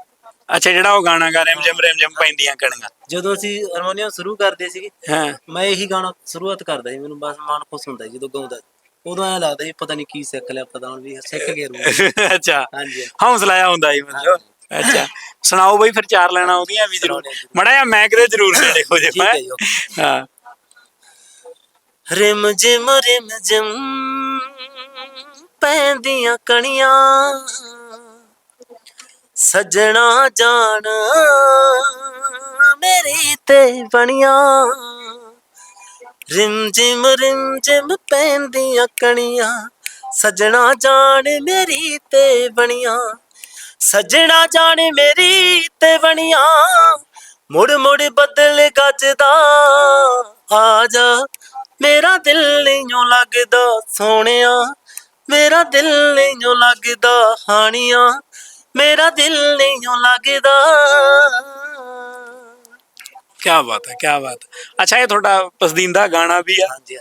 ਅੱਛਾ ਜਿਹੜਾ ਉਹ ਗਾਣਾ ਗਾ ਰਿਮ ਜਿਮ ਰਿਮ ਜਿਮ ਪੈਂਦੀਆਂ ਕਣੀਆਂ। ਜਦੋਂ ਅਸੀਂ ਹਾਰਮੋਨੀਅਮ ਸ਼ੁਰੂ ਕਰਦੇ ਸੀਗੇ ਹਾਂ। ਮੈਂ ਇਹੀ ਗਾਣਾ ਸ਼ੁਰੂਆਤ ਕਰਦਾ ਸੀ ਮੈਨੂੰ ਬਸ ਮਨ ਖੁਸ਼ ਹੁੰਦਾ ਜਦੋਂ ਗਾਉਂਦਾ ਸੀ। ਉਦੋਂ ਐ ਲੱਗਦਾ ਸੀ ਪਤਾ ਨਹੀਂ ਕੀ ਸਿੱਖ ਲਿਆ ਪਤਾ ਹੁਣ ਵੀ ਸਿੱਖ ਗਿਆ ਰੂ [LAUGHS] ਅੱਛਾ ਹਾਂਜੀ ਹੌਸਲਾ ਆ ਹੁੰਦਾ ਹੀ ਮਤਲਬ। ਅੱਛਾ ਸੁਣਾਓ ਬਈ ਫਿਰ ਚਾਰ ਲੈਣਾ ਉਹਦੀਆਂ ਵੀ ਜ਼ਰੂਰ। ਮੜਾ ਜਾ ਮੈਂ ਕਿਤੇ ਜ਼ਰੂਰ ਨੇੜੇ ਹੋ ਜੇ ਜੀ, ਓਕੇ। ਹਾਂ। ਰਿਮ ਜਿਮ ਰਿਮ ਜਿਮ ਪੈਂਦੀਆਂ ਕਣੀਆਂ। ਸਜਣਾ ਜਾਣ ਮੇਰੀ ਤੇ ਬਣੀਆਂ। ਰਿਮ ਜਿਮ ਰਿਮ ਜਿਮ ਪੈਂਦੀਆਂ ਕਣੀਆਂ। ਸਜਣਾ ਜਾਣ ਮੇਰੀ ਤੇ ਬਣੀਆਂ। ਸਜਣਾ ਜਾਣ ਮੇਰੀ ਤੇ ਬਣੀਆਂ। ਮੁੜ ਮੁੜ ਬਦਲ ਗੱਜਦਾ। ਆ ਜਾ, ਮੇਰਾ ਦਿਲ ਨਹੀਂਓ ਲੱਗਦਾ ਸੋਹਣਿਆ। ਮੇਰਾ ਦਿਲ ਨਹੀਂਓ ਲੱਗਦਾ ਹਾਣੀਆਂ। ਮੇਰਾ ਦਿਲ ਨਹੀਂਓ ਲੱਗਦਾ। ਕੀ ਬਾਤ ਹੈ ਕੀ ਬਾਤ ਹੈ। ਅੱਛਾ ਇਹ ਤੁਹਾਡਾ ਪਸੰਦੀਦਾ ਗਾਣਾ ਵੀ ਆ। ਹਾਂਜੀ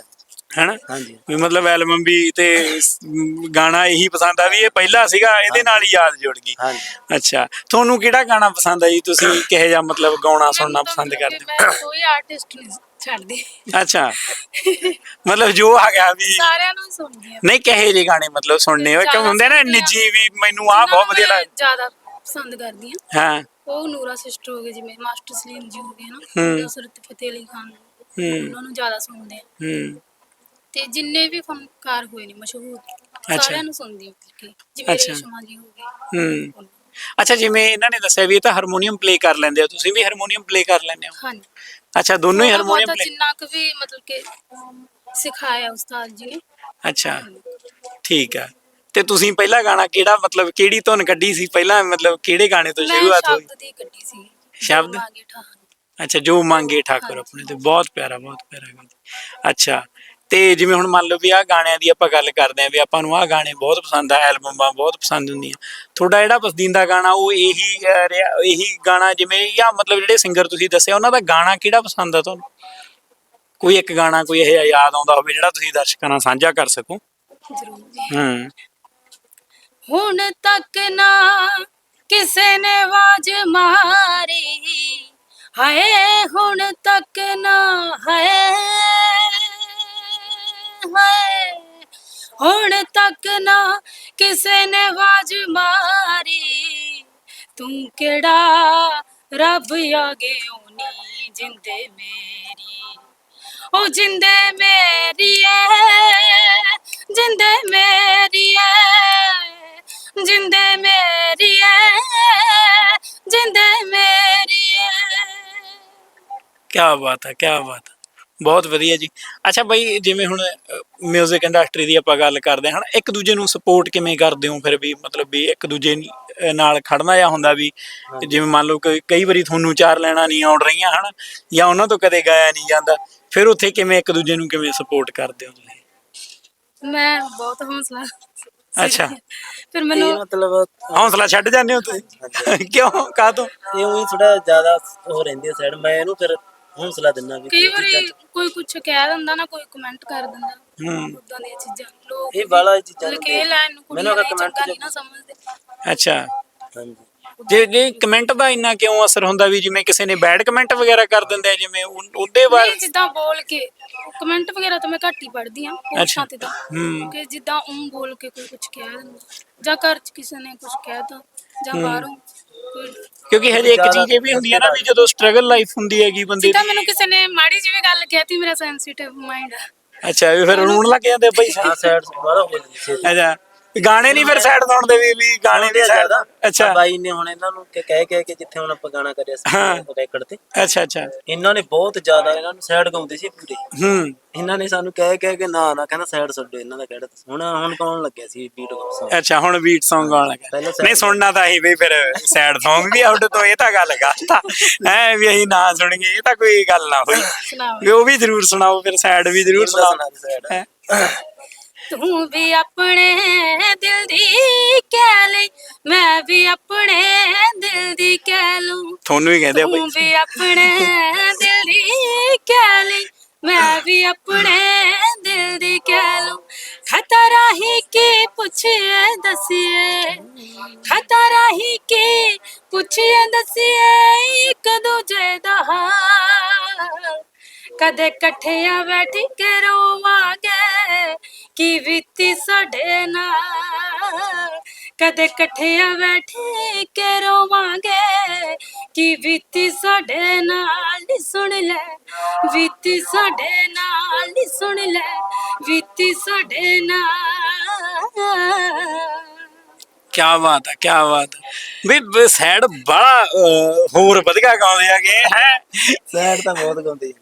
ਹੈਨਾ? ਹਾਂਜੀ। ਵੀ ਮਤਲਬ ਐਲਬਮ ਵੀ ਤੇ ਮ, ਗਾਣਾ ਇਹੀ ਪਸੰਦ ਆ ਵੀ ਇਹ ਪਹਿਲਾ ਸੀਗਾ ਇਹਦੇ ਨਾਲ ਹੀ ਯਾਦ ਜੁੜ ਗਈ। ਹਾਂਜੀ। ਅੱਛਾ ਤੁਹਾਨੂੰ ਕਿਹੜਾ ਗਾਣਾ ਪਸੰਦ ਆ ਜੀ? ਤੁਸੀਂ [COUGHS] ਕਿਹੋ ਜਿਹਾ ਮਤਲਬ ਗਾਉਣਾ ਸੁਣਨਾ ਪਸੰਦ ਕਰਦੇ? ਮੈਂ ਕੋਈ ਆਰਟਿਸਟ ਨਹੀਂ ਛੱਡਦੀ। ਹੋ ਅੱਛਾ। [LAUGHS] ਮਤਲਬ ਜੋ ਆ ਗਿਆ ਵੀ ਸਾਰਿਆਂ ਨੂੰ ਸੁਣਦੀ ਹਾਂ ਨਹੀਂ ਕਹੇ ਜੇ ਗਾਣੇ ਮਤਲਬ ਸੁਣਨੇ ਹੋ ਕਿ ਜ਼ਿਆਦਾ ਹੁੰਦੇ ਨਾ ਆ। ਨਿੱਜੀ ਵੀ ਮੈਨੂੰ ਆ ਬਹੁਤ ਵਧੀਆ ਲੱਗਦਾ ਜ਼ਿਆਦਾ ਪਸੰਦ ਕਰਦੀ ਹਾਂ ਹਾਂ। ਉਹ ਨੂਰਾ ਸਿਸਟਰ ਹੋ ਗਏ ਜਿਵੇਂ ਮਾਸਟਰ ਸਲੀਮ ਜੀ ਹੋ ਗਏ ਨਾ ਹੂੰ। ਨੁਸਰਤ ਫਤਿਹ ਅਲੀ ਖਾਨ ਹੂੰ। ਉਹਨਾਂ ਨੂੰ ਜ਼ਿਆਦਾ ਸੁਣਦੇ ਆ। ਹੂੰ। ਤੇ ਜਿੰਨੇ ਵੀ ਫਨਕਾਰ ਹੋਏ ਨੇ ਮਸ਼ਹੂਰ ਸਾਰਿਆਂ ਨੂੰ ਸੁਣਦੀ ਹਾਂ ਕਿ ਜਿਵੇਂ ਅੱਛਾ। ਰੇਸ਼ਮਾ ਜੀ ਹੋ ਗਏ। ਹੂੰ। ਅੱਛਾ ਜਿਵੇਂ ਇਹਨਾਂ ਨੇ ਦੱਸਿਆ ਵੀ ਇਹ ਤਾਂ ਹਾਰਮੋਨੀਅਮ ਪਲੇ ਕਰ ਲੈਂਦੇ ਹੋ ਤੁਸੀਂ ਵੀ ਹਾਰਮੋਨੀਅਮ ਪਲੇ ਕਰ ਲੈਂਦੇ ਹੋ। ਹਾਂਜੀ। ਅੱਛਾ ਦੋਨੋਂ ਹੀ ਥੋੜ੍ਹਾ ਹਾਰਮੋਨੀਅਮ ਬਹੁਤਾ ਪਲੇ ਜਿੰਨਾ ਕੁ ਵੀ ਮਤਲਬ ਕਿ ਸਿਖਾਇਆ ਉਸਤਾਦ ਜੀ ਨੇ। ਅੱਛਾ। ਠੀਕ ਆ। ਤੇ ਤੁਸੀਂ ਪਹਿਲਾ ਗਾਣਾ ਕਿਹੜਾ ਮਤਲਬ ਕਿਹੜੀ ਧੁਨ ਕੱਢੀ ਸੀ? ਪਹਿਲਾਂ ਮਤਲਬ ਕਿਹੜੇ ਗਾਣੇ ਤੋਂ ਸ਼ੁਰੂਆਤ ਹੋਈ? ਸ਼ਬਦ ਦੀ ਕੱਢੀ ਸੀ। ਸ਼ਬਦ? ਅੱਛਾ ਜੋ ਮੰਗੇ ਠਾਕੁਰ ਆਪਣੇ ਤੇ। ਬਹੁਤ ਪਿਆਰਾ ਬਹੁਤ ਪਿਆਰਾ ਗਾਣਾ। ਅੱਛਾ ਤੇ ਜਿਵੇਂ ਹੁਣ ਮੰਨ ਲਓ ਵੀ ਆਹ ਗਾਣਿਆਂ ਦੀ ਆਪਾਂ ਗੱਲ ਕਰਦੇ ਆਂ ਵੀ ਆਪਾਂ ਨੂੰ ਆਹ ਗਾਣੇ ਬਹੁਤ ਪਸੰਦ ਆ ਐਲਬਮਾਂ ਬਹੁਤ ਪਸੰਦ ਹੁੰਦੀਆਂ। ਤੁਹਾਡਾ ਜਿਹੜਾ ਪਸੰਦੀਦਾ ਗਾਣਾ ਉਹ ਇਹੀ ਇਹੀ ਗਾਣਾ ਜਿਵੇਂ ਜਾਂ ਮਤਲਬ ਜਿਹੜੇ ਸਿੰਗਰ ਤੁਸੀਂ ਦੱਸਿਆ ਉਹਨਾਂ ਦਾ ਗਾਣਾ ਕਿਹੜਾ ਪਸੰਦ ਆ ਤੁਹਾਨੂੰ? ਕੋਈ ਇੱਕ ਗਾਣਾ ਕੋਈ ਇਹ ਯਾਦ ਆਉਂਦਾ ਹੋਵੇ ਜਿਹੜਾ ਤੁਸੀਂ ਦਰਸ਼ਕਾਂ ਨਾਲ ਸਾਂਝਾ ਕਰ ਸਕੋ। ਜ਼ਰੂਰ। ਹੂੰ। ਹੁਣ ਤੱਕ ਨਾ ਕਿਸੇ ਨੇ ਆਵਾਜ਼ ਮਾਰੀ। ਹਾਏ, ਹੁਣ ਤੱਕ ਨਾ, ਹਾਏ ਹਾਏ। ਹੁਣ ਤੱਕ ਨਾ ਕਿਸੇ ਨੇ ਆਵਾਜ਼ ਮਾਰੀ। ਤੂੰ ਕਿਹੜਾ ਰੱਬ ਆਗੇ ਓਨੀ ਜਿੰਦੇ ਮੇਰੀ। ਉਹ ਜਿੰਦੇ ਮੇਰੀ ਐ ਜਿੰਦੇ ਮੇਰੀ ਐ ਜਿੰਦੇ ਮੇਰੀ ਐ ਜਿੰਦੇ ਮੇਰੀ ਐ ਕੀ ਬਾਤ ਹੈ ਕੀ ਬਾਤ ਹੈ। ਬਹੁਤ ਵਧੀਆ ਜੀ। ਅੱਛਾ ਬਈ ਜਿਵੇਂ ਹੁਣ 뮤직 ਇੰਡਸਟਰੀ ਦੀ ਆਪਾਂ ਗੱਲ ਕਰਦੇ ਹਾਂ ਇੱਕ ਦੂਜੇ ਨੂੰ ਸਪੋਰਟ ਕਿਵੇਂ ਕਰਦੇ ਹੋ? ਫਿਰ ਵੀ ਮਤਲਬ ਵੀ ਇੱਕ ਦੂਜੇ ਨਾਲ ਖੜਨਾ ਜਾਂ ਹੁੰਦਾ ਵੀ ਜਿਵੇਂ ਮੰਨ ਲਓ ਕਿ ਕਈ ਵਾਰੀ ਤੁਹਾਨੂੰ ਚਾਰ ਲੈਣਾ ਨਹੀਂ ਆਉਣ ਰਹੀਆਂ ਹਨਾ ਜਾਂ ਉਹਨਾਂ ਤੋਂ ਕਦੇ ਗਾਇਆ ਨਹੀਂ ਜਾਂਦਾ ਫਿਰ ਉੱਥੇ ਕਿਵੇਂ ਇੱਕ ਦੂਜੇ ਨੂੰ ਕਿਵੇਂ ਸਪੋਰਟ ਕਰਦੇ ਹੋ ਤੁਸੀਂ? ਮੈਂ ਬਹੁਤ ਹੌਸਲਾ ਅੱਛਾ। ਫਿਰ ਇਹ ਮੈਨੂੰ ਮਤਲਬ ਹੌਸਲਾ ਛੱਡ ਜਾਂਦੇ ਹੋ ਤੁਸੀਂ? ਕਿਉਂ? ਕਾਹਤੋਂ ਇਹ ਉਹੀ ਥੋੜਾ ਜ਼ਿਆਦਾ ਉਹ ਰਹਿੰਦੀ ਹੈ ਸਾਈਡ ਮੈਂ ਇਹਨੂੰ ਫਿਰ ਹੌਸਲਾ ਦਿੰਦਾ ਵੀ ਕਈ ਵਾਰੀ ਕੋਈ ਕੁਝ ਕਹਿ ਦਿੰਦਾ ਨਾ ਕੋਈ ਕਮੈਂਟ ਕਰ ਦਿੰਦਾ। ਹੂੰ। ਉਦਾਂ ਦੀਆਂ ਚੀਜ਼ਾਂ। ਲੋਕ ਇਹ ਵਾਲਾ ਚੀਜ਼ਾਂ ਮਤਲਬ ਕਿ ਇਹ ਲਾਈਨ ਨੂੰ ਮੈਨੂੰ ਕੁੜੀਆਂ ਅਗਰ ਨਹੀਂ ਚੰਗਾ ਨਾ ਸਮਝਦੇ। ਅੱਛਾ। ਹਾਂਜੀ। ਜੇ ਜੇ ਕਮੈਂਟ ਦਾ ਇੰਨਾ ਕਿਉਂ ਅਸਰ ਹੁੰਦਾ ਵੀ ਜਿਵੇਂ ਕਿਸੇ ਨੇ ਬੈਡ ਕਮੈਂਟ ਵਗੈਰਾ ਕਰ ਦਿੰਦੇ ਆ ਜਿਵੇਂ ਉਹ- ਉਹਦੇ ਬਾਰੇ ਨਹੀਂ ਜਿੱਦਾਂ ਬੋਲ ਕੇ ਕਮੈਂਟ ਵਗੈਰਾ ਤਾਂ ਮੈਂ ਘੱਟ ਹੀ ਪੜ੍ਹਦੀ ਆ ਅੱਛਾ। ਪੁੱਛਾਂ ਤੇ। ਤਾਂ ਹੂੰ। ਕਿ ਜਿੱਦਾਂ ਉਹ ਬੋਲ ਕੇ ਕੋਈ ਕੁਝ ਕਹਿ ਦਿੰਦਾ ਜਾਂ ਘਰ ਚ ਕਿਸੇ ਨੇ ਕੁਝ ਕਹਿਤਾ ਜਾਂ ਬਾਹਰੋਂ ਕੋਈ ਕਿਉਂਕਿ ਹਜੇ ਇੱਕ ਚੀਜ਼ ਇਹ ਵੀ ਹੁੰਦੀ ਹੈ ਨਾ ਵੀ ਜਦੋਂ ਸਟਰਗਲ ਲਾਈਫ ਹੁੰਦੀ ਹੈਗੀ ਬੰਦੇ ਜਿੱਦਾਂ ਮੈਨੂੰ ਕਿਸੇ ਨੇ ਮਾੜੀ ਜਿਹੀ ਵੀ ਗੱਲ ਕਹਿਤੀ ਮੇਰਾ ਸੈਂਸਿਟਿਵ ਮਾਈਂਡ ਅੱਛਾ ਵੀ ਫਿਰ ਰੋਣ ਲੱਗ ਜਾਂਦੇ ਬਈ। ਹਾਂ ਸਾਈਡ ਵਾਲਾ ਹੋ ਜਾਂਦੀ ਸੀ। ਅੱਛਾ। ਗਾਣੇ ਨਹੀਂ ਫਿਰ ਸਾਈਡ ਲਾਉਣ ਦੇ ਵੀ ਵੀ ਗਾਣੇ ਵੀ ਸਾਈਡ ਅੱਛਾ। ਬਾਈ ਨੇ ਹੁਣ ਇਹਨਾਂ ਨੂੰ ਕਿ- ਕਹਿ ਕਹਿ ਕੇ ਜਿੱਥੇ ਹੁਣ ਆਪਾਂ ਗਾਣਾ ਕਰਿਆ। ਸੀ ਰੈਕਡ ਤੇ। ਅੱਛਾ ਅੱਛਾ। ਇਹਨਾਂ ਨੇ ਬਹੁਤ ਜ਼ਿਆਦਾ ਇਹਨਾਂ ਨੂੰ ਸਾਈਡ ਗਾਉਂਦੇ ਸੀ ਪੂਰੇ। ਹੂੰ। ਇਹਨਾਂ ਨੇ ਸਾਨੂੰ ਕਹਿ ਕਹਿ ਕੇ ਨਾ ਨਾ ਕਹਿੰਦਾ ਸਾਈਡ ਛੱਡੋ ਇਹਨਾਂ ਦਾ ਕਿਹੜਾ। ਹੁਣ ਹੁਣ ਕੌਣ ਲੱਗਿਆ ਸੀ ਬੀਟ ਗਾਉਣ ਅੱਛਾ ਹੁਣ ਬੀਟ Song ਗਾਉਣ ਲੱਗਾ ਨਹੀਂ ਸੁਣਨਾ ਤਾਂ ਹੀ ਵੀ ਫਿਰ ਸੈਡ Song ਵੀ ਆਊਟ ਤੋਂ ਇਹ ਤਾਂ ਗੱਲ ਆ ਹੈ ਵੀ ਅਸੀਂ ਨਾ ਸੁਣੀਏ ਇਹ ਤਾਂ ਕੋਈ ਗੱਲ ਨਾ ਹੋਈ। ਸੁਣਾਓ। ਵੀ ਉਹ ਵੀ ਜ਼ਰੂਰ ਸੁਣਾਓ ਫਿਰ ਸੈਡ ਵੀ ਜ਼ਰੂਰ ਸੁਣਾਓ? ਤੂੰ ਵੀ ਆਪਣੇ ਦਿਲ ਦੀ ਕਹਿ ਲਈ ਮੈਂ ਵੀ ਆਪਣੇ ਦਿਲ ਦੀ ਕਹਿ ਲੂੰ। ਤੁਹਾਨੂੰ ਹੀ ਕਹਿੰਦੇ ਆ ਤੂੰ ਬਈ ਵੀ ਆਪਣੇ ਦਿਲ ਦੀ ਕਹਿ ਲਈ ਮੈਂ ਵੀ ਆਪਣੇ ਦਿਲ ਦੀ ਕਹਿ ਲੂੰ। ਖਤਰਾ ਹੀ ਕੀ ਪੁੱਛਿਏ ਦਸੀਏ ਖਤਰਾ ਹੀ ਕੀ ਪੁੱਛਿਏ ਦਸੀਏ ਇੱਕ ਦੂਜੇ ਦਾ ਹਾਲ। ਕਦੇ ਇਕੱਠਿਆਂ ਬੈਠ ਕੇ ਰੋਵਾਂਗੇ ਕੀ ਬੀਤੀ ਸਾਡੇ ਨਾਲ? ਕਦੇ ਇਕੱਠਿਆਂ ਬੈਠ ਕੇ ਰੋਵਾਂਗੇ? ਕੀ ਬੀਤੀ ਸਾਡੇ ਨਾਲ? ਸੁਣ ਲੈ। ਬੀਤੀ ਸਾਡੇ ਨਾਲ ਸੁਣ ਲੈ। ਬੀਤੀ ਸਾਡੇ ਨਾਲ। ਕੀ ਬਾਤ ਹੈ ਕੀ ਬਾਤ। ਹੈ ਵੀ ਸੈਡ ਬੜਾ ਹੋਰ ਵਧੀਆ ਗਾਉਂਦੇ ਹੈਗੇ ਹੈ? ਸਾਈਡ ਤਾਂ ਬਹੁਤ ਗਾਉਂਦੇ